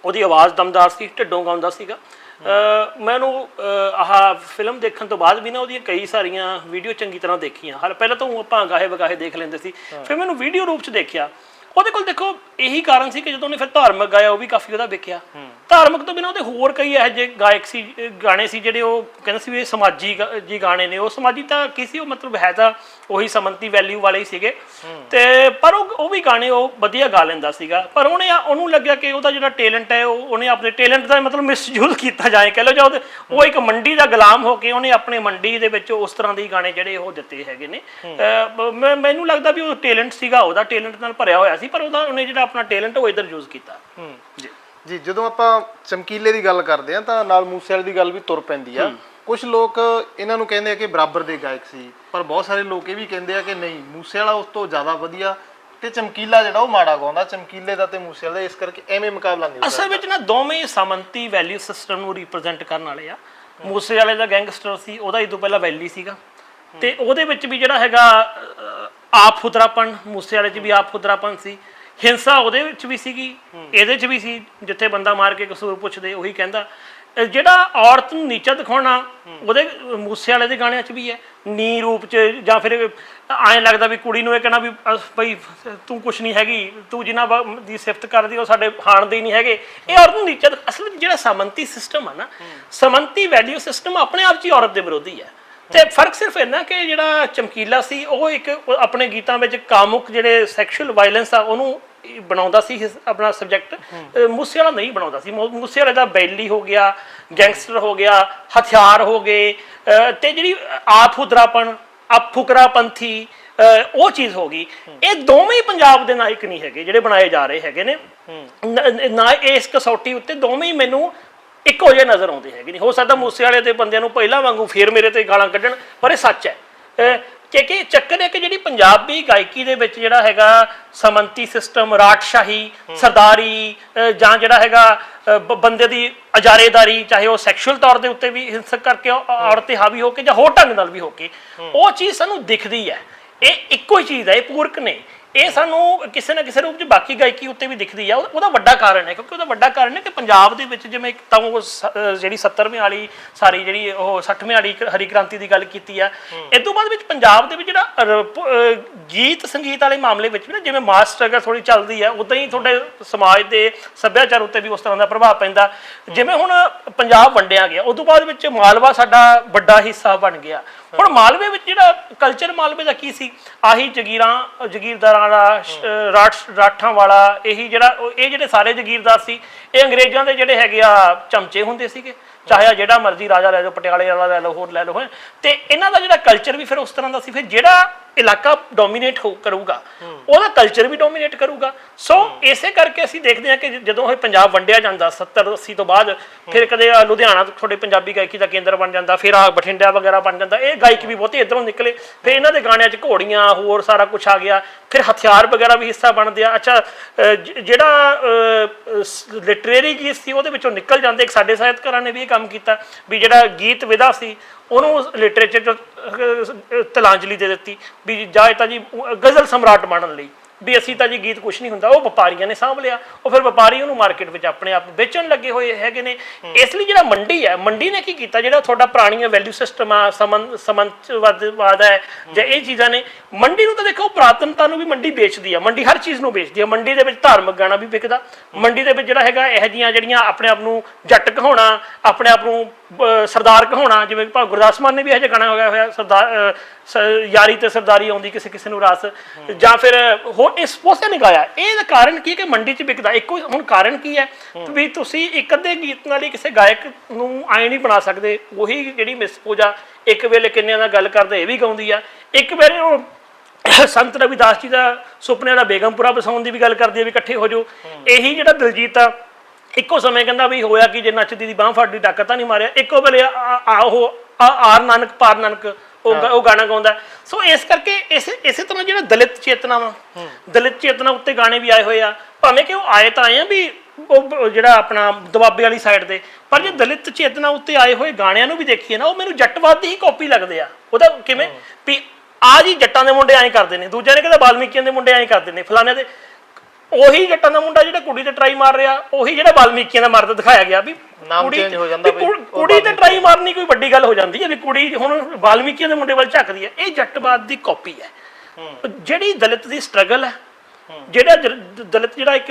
ਉਹਦੀ ਆਵਾਜ਼ ਦਮਦਾਰ ਸੀ ਢਿੱਡੋਂ ਗਾਉਂਦਾ ਸੀਗਾ। ਮੈਨੂੰ ਆਹ ਫਿਲਮ ਦੇਖਣ ਤੋਂ ਬਾਅਦ ਵੀ ਨਾ ਉਹਦੀਆਂ ਕਈ ਸਾਰੀਆਂ ਵੀਡੀਓ ਚੰਗੀ ਤਰ੍ਹਾਂ ਦੇਖੀਆਂ। ਹਾਲ ਪਹਿਲਾਂ ਤਾਂ ਊਂ ਆਪਾਂ ਗਾਹੇ ਬਗਾਹੇ ਦੇਖ ਲੈਂਦੇ ਸੀ। ਫਿਰ ਮੈਨੂੰ ਵੀਡੀਓ ਰੂਪ ਚ ਦੇਖਿਆ। ਉਹਦੇ ਕੋਲ ਦੇਖੋ ਇਹੀ ਕਾਰਨ ਸੀ ਕਿ ਜਦੋਂ ਉਹਨੇ ਫਿਰ ਧਾਰਮਿਕ ਗਾਇਆ ਉਹ ਵੀ ਕਾਫੀ ਉਹਦਾ ਵਿਕਿਆ। ਧਾਰਮਿਕ ਤੋਂ ਬਿਨਾਂ ਉਹਦੇ ਹੋਰ ਕਈ ਇਹੋ ਜਿਹੇ ਗਾਇਕ ਸੀ ਗਾਣੇ ਸੀ ਜਿਹੜੇ ਉਹ ਕਹਿੰਦੇ ਸੀ ਵੀ ਇਹ ਸਮਾਜੀ ਗਾ- ਜੀ ਗਾਣੇ ਨੇ। ਉਹ ਸਮਾਜੀ ਤਾਂ ਕੀ ਸੀ ਉਹ ਮਤਲਬ ਹੈ ਤਾਂ ਉਹੀ ਸਮੰਤੀ ਵੈਲਿਊ ਵਾਲੇ ਹੀ ਸੀਗੇ। ਤੇ ਪਰ ਉਹ ਉਹ ਵੀ ਗਾਣੇ ਉਹ ਵਧੀਆ ਗਾ ਲੈਂਦਾ ਸੀਗਾ। ਪਰ ਉਹਨੇ ਆ- ਉਹਨੂੰ ਲੱਗਿਆ ਕਿ ਉਹਦਾ ਜਿਹੜਾ ਟੈਲੈਂਟ ਹੈ ਉਹ ਉਹਨੇ ਆਪਣੇ ਟੈਲੈਂਟ ਦਾ ਮਤਲਬ ਮਿਸਯੂਜ਼ ਕੀਤਾ ਜਾਏ ਕਹ ਲਓ ਜਾਂ ਉਹਦੇ- ਉਹ ਇੱਕ ਮੰਡੀ ਦਾ ਗੁਲਾਮ ਹੋ ਕੇ ਉਹਨੇ ਆਪਣੇ ਮੰਡੀ ਦੇ ਵਿੱਚ ਉਸ ਤਰ੍ਹਾਂ ਦੇ ਗਾਣੇ ਜਿਹੜੇ ਉਹ ਦਿੱਤੇ ਹੈਗੇ ਨੇ। ਅਹ ਬ- ਮੈਂ- ਮੈਨੂੰ ਲੱਗਦਾ ਵੀ ਉਹ ਟੈਲੈਂਟ ਸੀਗਾ ਉਹਦਾ ਟੈਲੈਂਟ ਨਾਲ ਭਰਿਆ ਹੋਇਆ ਸੀ ਪਰ ਉਹਦਾ ਉਹਨੇ ਜਿਹੜਾ ਆਪਣਾ ਟੈਲੈਂਟ ਉਹ ਇਧਰ ਯੂਜ਼ ਕੀਤਾ। ਜੀ।
ਜੀ ਜਦੋਂ ਆਪਾਂ ਚਮਕੀਲੇ ਦੀ ਗੱਲ ਕਰਦੇ ਆ ਤਾਂ ਨਾਲ ਮੂਸੇ ਵਾਲੇ ਦੀ ਗੱਲ ਵੀ ਤੁਰ ਪੈਂਦੀ ਆ। ਕੁਝ ਲੋਕ ਇਹਨਾਂ ਨੂੰ ਕਹਿੰਦੇ ਆ ਕਿ ਬਰਾਬਰ ਦੇ ਗਾਇਕ ਸੀ ਪਰ ਬਹੁਤ ਸਾਰੇ ਲੋਕ ਇਹ ਵੀ ਕਹਿੰਦੇ ਆ ਕਿ ਨਹੀਂ ਮੂਸੇ ਵਾਲਾ ਉਸ ਤੋਂ ਜ਼ਿਆਦਾ ਵਧੀਆ ਤੇ ਚਮਕੀਲਾ ਜਿਹੜਾ ਉਹ ਮਾੜਾ ਗਾਉਂਦਾ ਚਮਕੀਲੇ ਦਾ ਤੇ ਮੂਸੇ ਵਾਲੇ ਦਾ ਇਸ ਕਰਕੇ ਐਵੇਂ ਮੁਕਾਬਲਾ ਨਹੀਂ ਹੁੰਦਾ।
ਅਸਲ ਵਿੱਚ ਨਾ ਦੋਵੇਂ ਸਮੰਤੀ ਵੈਲਿਊ ਸਿਸਟਮ ਨੂੰ ਰਿਪਰੈਜ਼ੈਂਟ ਕਰਨ ਵਾਲੇ ਆ। ਮੂਸੇ ਵਾਲੇ ਦਾ ਗੈਂਗਸਟਰ ਸੀ ਉਹਦਾ ਹੀ ਤੋਂ ਪਹਿਲਾਂ ਵੈਲੀ ਸੀਗਾ। ਤੇ ਉਹਦੇ ਵਿੱਚ ਵੀ ਜਿਹੜਾ ਹੈਗਾ ਆਪ ਫੁਦਰਾਪਣ ਮੂਸੇ ਵਾਲੇ 'ਚ ਵੀ ਆਪ ਫੁਦਰਾਪਣ ਸੀ। ਹਿੰਸਾ ਉਹਦੇ ਵਿੱਚ ਵੀ ਸੀਗੀ ਇਹਦੇ 'ਚ ਵੀ ਸੀ ਜਿੱਥੇ ਬੰਦਾ ਮਾਰ ਕੇ ਕਸੂਰ ਪੁੱਛਦੇ ਉਹੀ ਕਹਿੰਦਾ। ਜਿਹੜਾ ਔਰਤ ਨੂੰ ਨੀਚਾ ਦਿਖਾਉਣਾ ਉਹਦੇ ਅਹ, ਮੂਸੇ ਵਾਲੇ ਦੇ ਗਾਣਿਆਂ 'ਚ ਵੀ ਹੈ। ਨੀ ਰੂਪ 'ਚ ਜਾਂ ਫਿਰ ਐਂ ਲੱਗਦਾ ਵੀ ਕੁੜੀ ਨੂੰ ਇਹ ਕਹਿਣਾ ਵੀ ਅਹ, ਭਈ ਤੂੰ ਕੁਛ ਨਹੀਂ ਹੈਗੀ ਤੂੰ ਜਿਨ੍ਹਾਂ ਬ- ਦੀ ਸਿਫਤ ਕਰਦੀ ਉਹ ਸਾਡੇ ਹਾਣ ਦੇ ਹੀ ਨਹੀਂ ਹੈਗੇ। ਇਹ ਔਰਤ ਨੂੰ ਨੀਚਾ ਦਿਖ- ਅਸਲ ਜਿਹੜਾ ਸਮੰਤੀ ਸਿਸਟਮ ਆ ਨਾ ਸਮੰਤੀ ਵੈਲਿਊ ਸਿਸਟਮ ਆਪਣੇ ਆਪ 'ਚ ਹੀ ਔਰਤ ਦੇ ਵਿਰੋਧੀ ਹੈ। ਤੇ ਫ਼ਰਕ ਸਿਰਫ ਇੰਨਾ ਕਿ ਜਿਹੜਾ ਚਮਕੀਲਾ ਸੀ ਉਹ ਇੱਕ ਆਪਣੇ ਗੀਤਾਂ ਵਿੱਚ ਕਾਮੁਕ ਜਿਹੜੇ ਸੈਕਸ਼ੂਅਲ ਵਾਇਲੈਂਸ ਆ ਉਹਨੂੰ ਬਣਾਉਂਦਾ ਸੀ ਆਪਣਾ ਸਬਜੈਕਟ ਮੂਸੇ ਵਾਲਾ ਨਹੀਂ ਬਣਾਉਂਦਾ ਸੀ। ਮੂਸੇ ਵਾਲੇ ਦਾ ਬੈਲੀ ਹੋ ਗਿਆ ਗੈਂਗਸਟਰ ਹੋ ਗਿਆ ਹਥਿਆਰ ਹੋ ਗਏ ਤੇ ਜਿਹੜੀ ਆਪ ਹੁਦਰਾਪਣ ਆਪ ਫੁਕਰਾਪੰਥੀ ਅਹ ਉਹ ਚੀਜ਼ ਹੋ ਗਈ। ਇਹ ਦੋਵੇਂ ਪੰਜਾਬ ਦੇ ਨਾਇਕ ਨਹੀਂ ਹੈਗੇ ਜਿਹੜੇ ਬਣਾਏ ਜਾ ਰਹੇ ਹੈਗੇ ਨੇ। ਨ- ਇਸ ਕਸੌਟੀ ਉੱਤੇ ਦੋਵੇਂ ਹੀ ਮੈਨੂੰ ਇੱਕੋ ਜਿਹੇ ਨਜ਼ਰ ਆਉਂਦੇ ਹੈਗੇ ਨੇ। ਹੋ ਸਕਦਾ ਮੂਸੇ ਵਾਲੇ ਦੇ ਬੰਦਿਆਂ ਨੂੰ ਪਹਿਲਾਂ ਵਾਂਗੂ ਫੇਰ ਮੇਰੇ ਤੇ ਗਾਲਾਂ ਕੱਢਣ ਪਰ ਇਹ ਸੱਚ ਹੈ। ਕਿਉਂਕਿ ਚੱਕਰ ਹੈ ਕਿ ਜਿਹੜੀ ਪੰਜਾਬੀ ਗਾਇਕੀ ਦੇ ਵਿੱਚ ਜਿਹੜਾ ਹੈਗਾ ਸਮੰਤੀ ਸਿਸਟਮ ਰਾਟਸ਼ਾਹੀ ਸਰਦਾਰੀ ਜਾਂ ਜਿਹੜਾ ਹੈਗਾ ਬੰਦੇ ਦੀ ਅਜਾਰੇਦਾਰੀ ਚਾਹੇ ਉਹ ਸੈਕਸ਼ੂਅਲ ਤੌਰ ਦੇ ਉੱਤੇ ਵੀ ਹਿੰਸਕ ਕਰਕੇ ਔਰਤ ਤੇ ਹਾਵੀ ਹੋ ਕੇ ਜਾਂ ਹੋਰ ਢੰਗ ਨਾਲ ਵੀ ਹੋ ਕੇ ਉਹ ਚੀਜ਼ ਸਾਨੂੰ ਦਿਖਦੀ ਹੈ। ਇਹ ਇੱਕੋ ਹੀ ਚੀਜ਼ ਹੈ ਇਹ ਪੂਰਕ ਨੇ ਇਹ ਸਾਨੂੰ ਕਿਸੇ ਨਾ ਕਿਸੇ ਰੂਪ 'ਚ ਬਾਕੀ ਗਾਇਕੀ ਉੱਤੇ ਵੀ ਦਿਖਦੀ ਆ। ਉਹ- ਉਹਦਾ ਵੱਡਾ ਕਾਰਨ ਹੈ ਕਿਉਂਕਿ ਉਹਦਾ ਵੱਡਾ ਕਾਰਨ ਹੈ ਕਿ ਪੰਜਾਬ ਦੇ ਵਿੱਚ ਜਿਵੇਂ ਇੱਕ ਤਾਂ ਉਹ ਸ- ਅਹ ਜਿਹੜੀ 70ਵੀਂ ਵਾਲੀ ਸਾਰੀ ਜਿਹੜੀ ਉਹ 60ਵੀਂ ਵਾਲੀ ਕ- ਹਰੀ ਕ੍ਰਾਂਤੀ ਦੀ ਗੱਲ ਕੀਤੀ ਆ। ਇਸ ਤੋਂ ਬਾਅਦ ਵਿੱਚ ਪੰਜਾਬ ਦੇ ਵਿੱਚ ਜਿਹੜਾ ਰ- ਪ- ਅਹ ਗੀਤ ਸੰਗੀਤ ਵਾਲੇ ਮਾਮਲੇ ਵਿੱਚ ਵੀ ਨਾ ਜਿਵੇਂ ਮਾਸ ਸਟਰਗਲ ਥੋੜੀ ਚੱਲਦੀ ਆ ਉਦਾਂ ਹੀ ਤੁਹਾਡੇ ਸਮਾਜ ਦੇ ਸੱਭਿਆਚਾਰ ਉੱਤੇ ਵੀ ਉਸ ਤਰ੍ਹਾਂ ਦਾ ਪ੍ਰਭਾਵ ਪੈਂਦਾ। ਜਿਵੇਂ ਹੁਣ ਪੰਜਾਬ ਵੰਡਿਆ ਗਿਆ ਉਸ ਤੋਂ ਬਾਅਦ ਵਿੱਚ ਮਾਲਵਾ ਸਾਡਾ ਵੱਡਾ ਹਿੱਸਾ ਬਣ ਗਿਆ। ਹੁਣ ਮਾਲਵੇ ਵਿੱਚ ਜਿਹੜਾ ਕਲਚਰ ਮਾਲਵੇ ਦਾ ਕੀ ਸੀ ਆਹੀ ਜਗੀਰਾਂ, ਜਗੀਰਦਾਰਾਂ ਦਾ ਰਾਠ, ਰਾਠਾਂ ਵਾਲਾ, ਇਹੀ ਜਿਹੜਾ ਇਹ ਜਿਹੜੇ ਸਾਰੇ ਜਗੀਰਦਾਰ ਸੀ, ਇਹ ਅੰਗਰੇਜ਼ਾਂ ਦੇ ਜਿਹੜੇ ਹੈਗੇ ਆ ਚਮਚੇ ਹੁੰਦੇ ਸੀਗੇ ਚਾਹੇ ਜਿਹੜਾ ਮਰਜ਼ੀ ਰਾਜਾ ਲੈ ਲਓ, ਪਟਿਆਲੇ ਵਾਲਾ ਲੈ ਲਓ, ਹੋਰ ਲੈ ਲਓ, ਹੈਂ। ਤੇ ਇਹਨਾਂ ਦਾ ਜਿਹੜਾ ਕਲਚਰ ਵੀ ਫਿਰ ਉਸ ਤਰ੍ਹਾਂ ਦਾ ਸੀ, ਫਿਰ ਜਿਹੜਾ ਇਲਾਕਾ ਡੋਮੀਨੇਟ ਹੋ ਕਰੂਗਾ। ਉਹਦਾ ਕਲਚਰ ਵੀ ਡੋਮੀਨੇਟ ਕਰੂਗਾ। ਸੋ ਇਸੇ ਕਰਕੇ ਅਸੀਂ ਦੇਖਦੇ ਹਾਂ ਕਿ ਜਦੋਂ ਇਹ ਪੰਜਾਬ ਵੰਡਿਆ ਜਾਂਦਾ 70 80 ਤੋਂ ਬਾਅਦ ਫਿਰ ਕਦੇ ਲੁਧਿਆਣਾ ਤੁਹਾਡੇ ਪੰਜਾਬੀ ਗਾਇਕੀ ਦਾ ਕੇਂਦਰ ਬਣ ਜਾਂਦਾ ਫਿਰ ਆ ਬਠਿੰਡਾ ਵਗੈਰਾ ਬਣ ਜਾਂਦਾ। ਇਹ ਗਾਇਕ ਵੀ ਬਹੁਤੇ ਇਧਰੋਂ ਨਿਕਲੇ। ਫਿਰ ਇਹਨਾਂ ਦੇ ਗਾਣਿਆਂ 'ਚ ਘੋੜੀਆਂ ਹੋਰ ਸਾਰਾ ਕੁਝ ਆ ਗਿਆ। ਫਿਰ ਹਥਿਆਰ ਵਗੈਰਾ ਵੀ ਹਿੱਸਾ ਬਣਦੇ ਆ। ਅੱਛਾ ਜਿਹੜਾ ਲਿਟਰੇਰੀ ਗੀਤ ਸੀ ਉਹਦੇ ਵਿੱਚੋਂ ਨਿਕਲ ਜਾਂਦੇ। ਇੱਕ ਸਾਡੇ ਸਾਹਿਤਕਾਰਾਂ ਨੇ ਵੀ ਇਹ ਕੰਮ ਕੀਤਾ ਵੀ ਜਿਹੜਾ ਗੀਤ ਵਿਦਾ ਸੀ ਉਹਨੂੰ ਲਿਟਰੇਚਰ ਚ ਤਲਾਂਜਲੀ ਦੇ ਦਿੱਤੀ ਵੀ ਜਾਏ ਤਾਂ ਜੀ ਗਜ਼ਲ ਸਮਰਾਟ ਬਣਨ ਲਈ। ਵੀ ਅਸੀਂ ਤਾਂ ਜੀ ਗੀਤ ਕੁਝ ਨਹੀਂ ਹੁੰਦਾ ਉਹ ਵਪਾਰੀਆਂ ਨੇ ਸਾਂਭ ਲਿਆ। ਉਹ ਫਿਰ ਵਪਾਰੀ ਉਹਨੂੰ ਮਾਰਕੀਟ ਵਿੱਚ ਆਪਣੇ ਆਪ ਵੇਚਣ ਲੱਗੇ ਹੋਏ ਹੈਗੇ ਨੇ। ਇਸ ਲਈ ਜਿਹੜਾ ਮੰਡੀ ਹੈ ਮੰਡੀ ਨੇ ਕੀ ਕੀਤਾ ਜਿਹੜਾ ਤੁਹਾਡਾ ਪੁਰਾਣੀਆਂ ਵੈਲਿਊ ਸਿਸਟਮ ਆ ਸਮਨ ਸਮੰਤਵਾਦ ਹੈ ਜਾਂ ਇਹ ਚੀਜ਼ਾਂ ਨੇ ਮੰਡੀ ਨੂੰ ਤਾਂ ਦੇਖੋ ਪੁਰਾਤਨਤਾ ਨੂੰ ਵੀ ਮੰਡੀ ਵੇਚਦੀ ਆ ਮੰਡੀ ਹਰ ਚੀਜ਼ ਨੂੰ ਵੇਚਦੀ ਆ। ਮੰਡੀ ਦੇ ਵਿੱਚ ਧਾਰਮਿਕ ਗਾਣਾ ਵੀ ਵਿਕਦਾ। ਮੰਡੀ ਦੇ ਵਿੱਚ ਜਿਹੜਾ ਹੈਗਾ ਇਹੋ ਜਿਹੀਆਂ ਜਿਹੜੀਆਂ ਆਪਣੇ ਆਪ ਨੂੰ ਜੱਟ ਕਹਾਉਣਾ ਆਪਣੇ ਆਪ ਨੂੰ ਸਰਦਾਰ ਕਹਾਉਣਾ ਜਿਵੇਂ ਭਾਵੇਂ ਗੁਰਦਾਸ ਮਾਨ ਨੇ ਵੀ ਇਹੋ ਜਿਹਾ ਗਾਣਾ ਹੋਇਆ ਹੋਇਆ ਸਰਦਾਰ ਯਾਰੀ ਤੇ ਸਰਦਾਰੀ ਆਉਂਦੀ ਕਿਸੇ ਕਿਸੇ ਨੂੰ ਰਸ। ਜਾਂ ਫਿਰ ਹੋਰ ਇਸ ਪੋਸੇ ਨੇ ਗਾਇਆ। ਇਹਦਾ ਕਾਰਨ ਕੀ ਹੈ ਕਿ ਮੰਡੀ 'ਚ ਵਿਕਦਾ? ਇੱਕੋ ਹੁਣ ਕਾਰਨ ਕੀ ਹੈ? ਵੀ ਤੁਸੀਂ ਇੱਕ ਅੱਧੇ ਗੀਤ ਨਾਲ ਹੀ ਕਿਸੇ ਗਾਇਕ ਨੂੰ ਆਏ ਨਹੀਂ ਬਣਾ ਸਕਦੇ। ਉਹੀ ਜਿਹੜੀ ਮਿਸ ਪੂਜਾ ਇੱਕ ਵੇਲੇ ਕਿੰਨਿਆਂ ਦਾ ਗੱਲ ਕਰਦੇ ਇਹ ਵੀ ਗਾਉਂਦੀ ਆ। ਇੱਕ ਵੇਲੇ ਉਹ ਸੰਤ ਰਵਿਦਾਸ ਜੀ ਦਾ ਸੁਪਨੇ ਦਾ ਬੇਗਮਪੁਰਾ ਵਸਾਉਣ ਦੀ ਵੀ ਗੱਲ ਕਰਦੀ ਹੈ ਵੀ ਇਕੱਠੇ ਹੋ ਜਾਓ। ਇਹੀ ਜਿਹੜਾ ਦਿਲਜੀਤ ਆ ਇੱਕੋ ਸਮੇਂ ਕਹਿੰਦਾ ਵੀ ਹੋਇਆ ਕਿ ਜੇ ਨੱਚਦੀ ਦੀ ਬਾਹ ਫੜਦੀ ਡਾਕਾ ਤਾਂ ਨਹੀਂ ਮਾਰਿਆ। ਇੱਕੋ ਵੇਲੇ ਆ- ਆ ਉਹ ਆ- ਆਰ ਨਾਨਕ ਪਾਰ ਨਾਨਕ ਉਹ ਗਾ- ਉਹ ਗਾਣਾ ਗਾਉਂਦਾ। ਸੋ ਇਸ ਕਰਕੇ ਇਸੇ ਇਸੇ ਤਰ੍ਹਾਂ ਜਿਹੜਾ ਦਲਿਤ ਚੇਤਨਾ ਵਾ ਦਲਿਤ ਚੇਤਨਾ ਉੱਤੇ ਗਾਣੇ ਵੀ ਆਏ ਹੋਏ ਆ। ਭਾਵੇਂ ਕਿ ਉਹ ਆਏ ਤਾਂ ਆਏ ਆ ਵੀ ਉਹ ਬ- ਜਿਹੜਾ ਆਪਣਾ ਦਬਾਬੇ ਵਾਲੀ ਸਾਈਡ ਤੇ ਪਰ ਜੇ ਦਲਿਤ ਚੇਤਨਾ ਉੱਤੇ ਆਏ ਹੋਏ ਗਾਣਿਆਂ ਨੂੰ ਵੀ ਦੇਖੀਏ ਨਾ ਉਹ ਮੈਨੂੰ ਜੱਟਵਾਦ ਦੀ ਹੀ ਕਾਪੀ ਲੱਗਦੇ ਆ। ਉਹਦਾ ਕਿਵੇਂ? ਵੀ ਆ ਜੀ ਜੱਟਾਂ ਦੇ ਮੁੰਡੇ ਐਂ ਕਰਦੇ ਨੇ ਦੂਜਿਆਂ ਨੇ ਕਹਿੰਦਾ ਬਾਲਮੀਕੀਆਂ ਦੇ ਮੁੰਡੇ ਐਂ ਕਰਦੇ ਨੇ ਫਲਾਣੇ ਦੇ। ਉਹੀ ਜੱਟਾਂ ਦਾ ਮੁੰਡਾ ਜਿਹੜਾ ਕੁੜੀ ਤੇ ਟਰਾਈ ਮਾਰ ਰਿਹਾ ਉਹੀ ਜਿਹੜਾ ਬਾਲਮੀਕੀਆਂ ਦਾ ਮਰਦ ਦਿਖਾਇਆ ਗਿਆ ਵੀ
ਨਾਮ
ਕੁੜੀ-
change ਹੋ ਜਾਂਦਾ
ਵੀ ਕੁੜੀ ਤੇ ਟਰਾਈ ਮਾਰਨੀ ਕੋਈ ਵੱਡੀ ਗੱਲ ਹੋ ਜਾਂਦੀ ਹੈ ਵੀ ਕੁੜੀ ਹੁਣ ਬਾਲਮੀਕੀਆਂ ਦੇ ਮੁੰਡੇ ਵੱਲ ਝੱਕਦੀ ਹੈ। ਇਹ ਜੱਟਵਾਦ ਦੀ ਕਾਪੀ ਹੈ। ਜਿਹੜੀ ਦਲਿਤ ਦੀ ਸਟਰਗਲ ਹੈ ਜਿਹੜਾ ਦਲਿਤ ਜਿਹੜਾ ਇੱਕ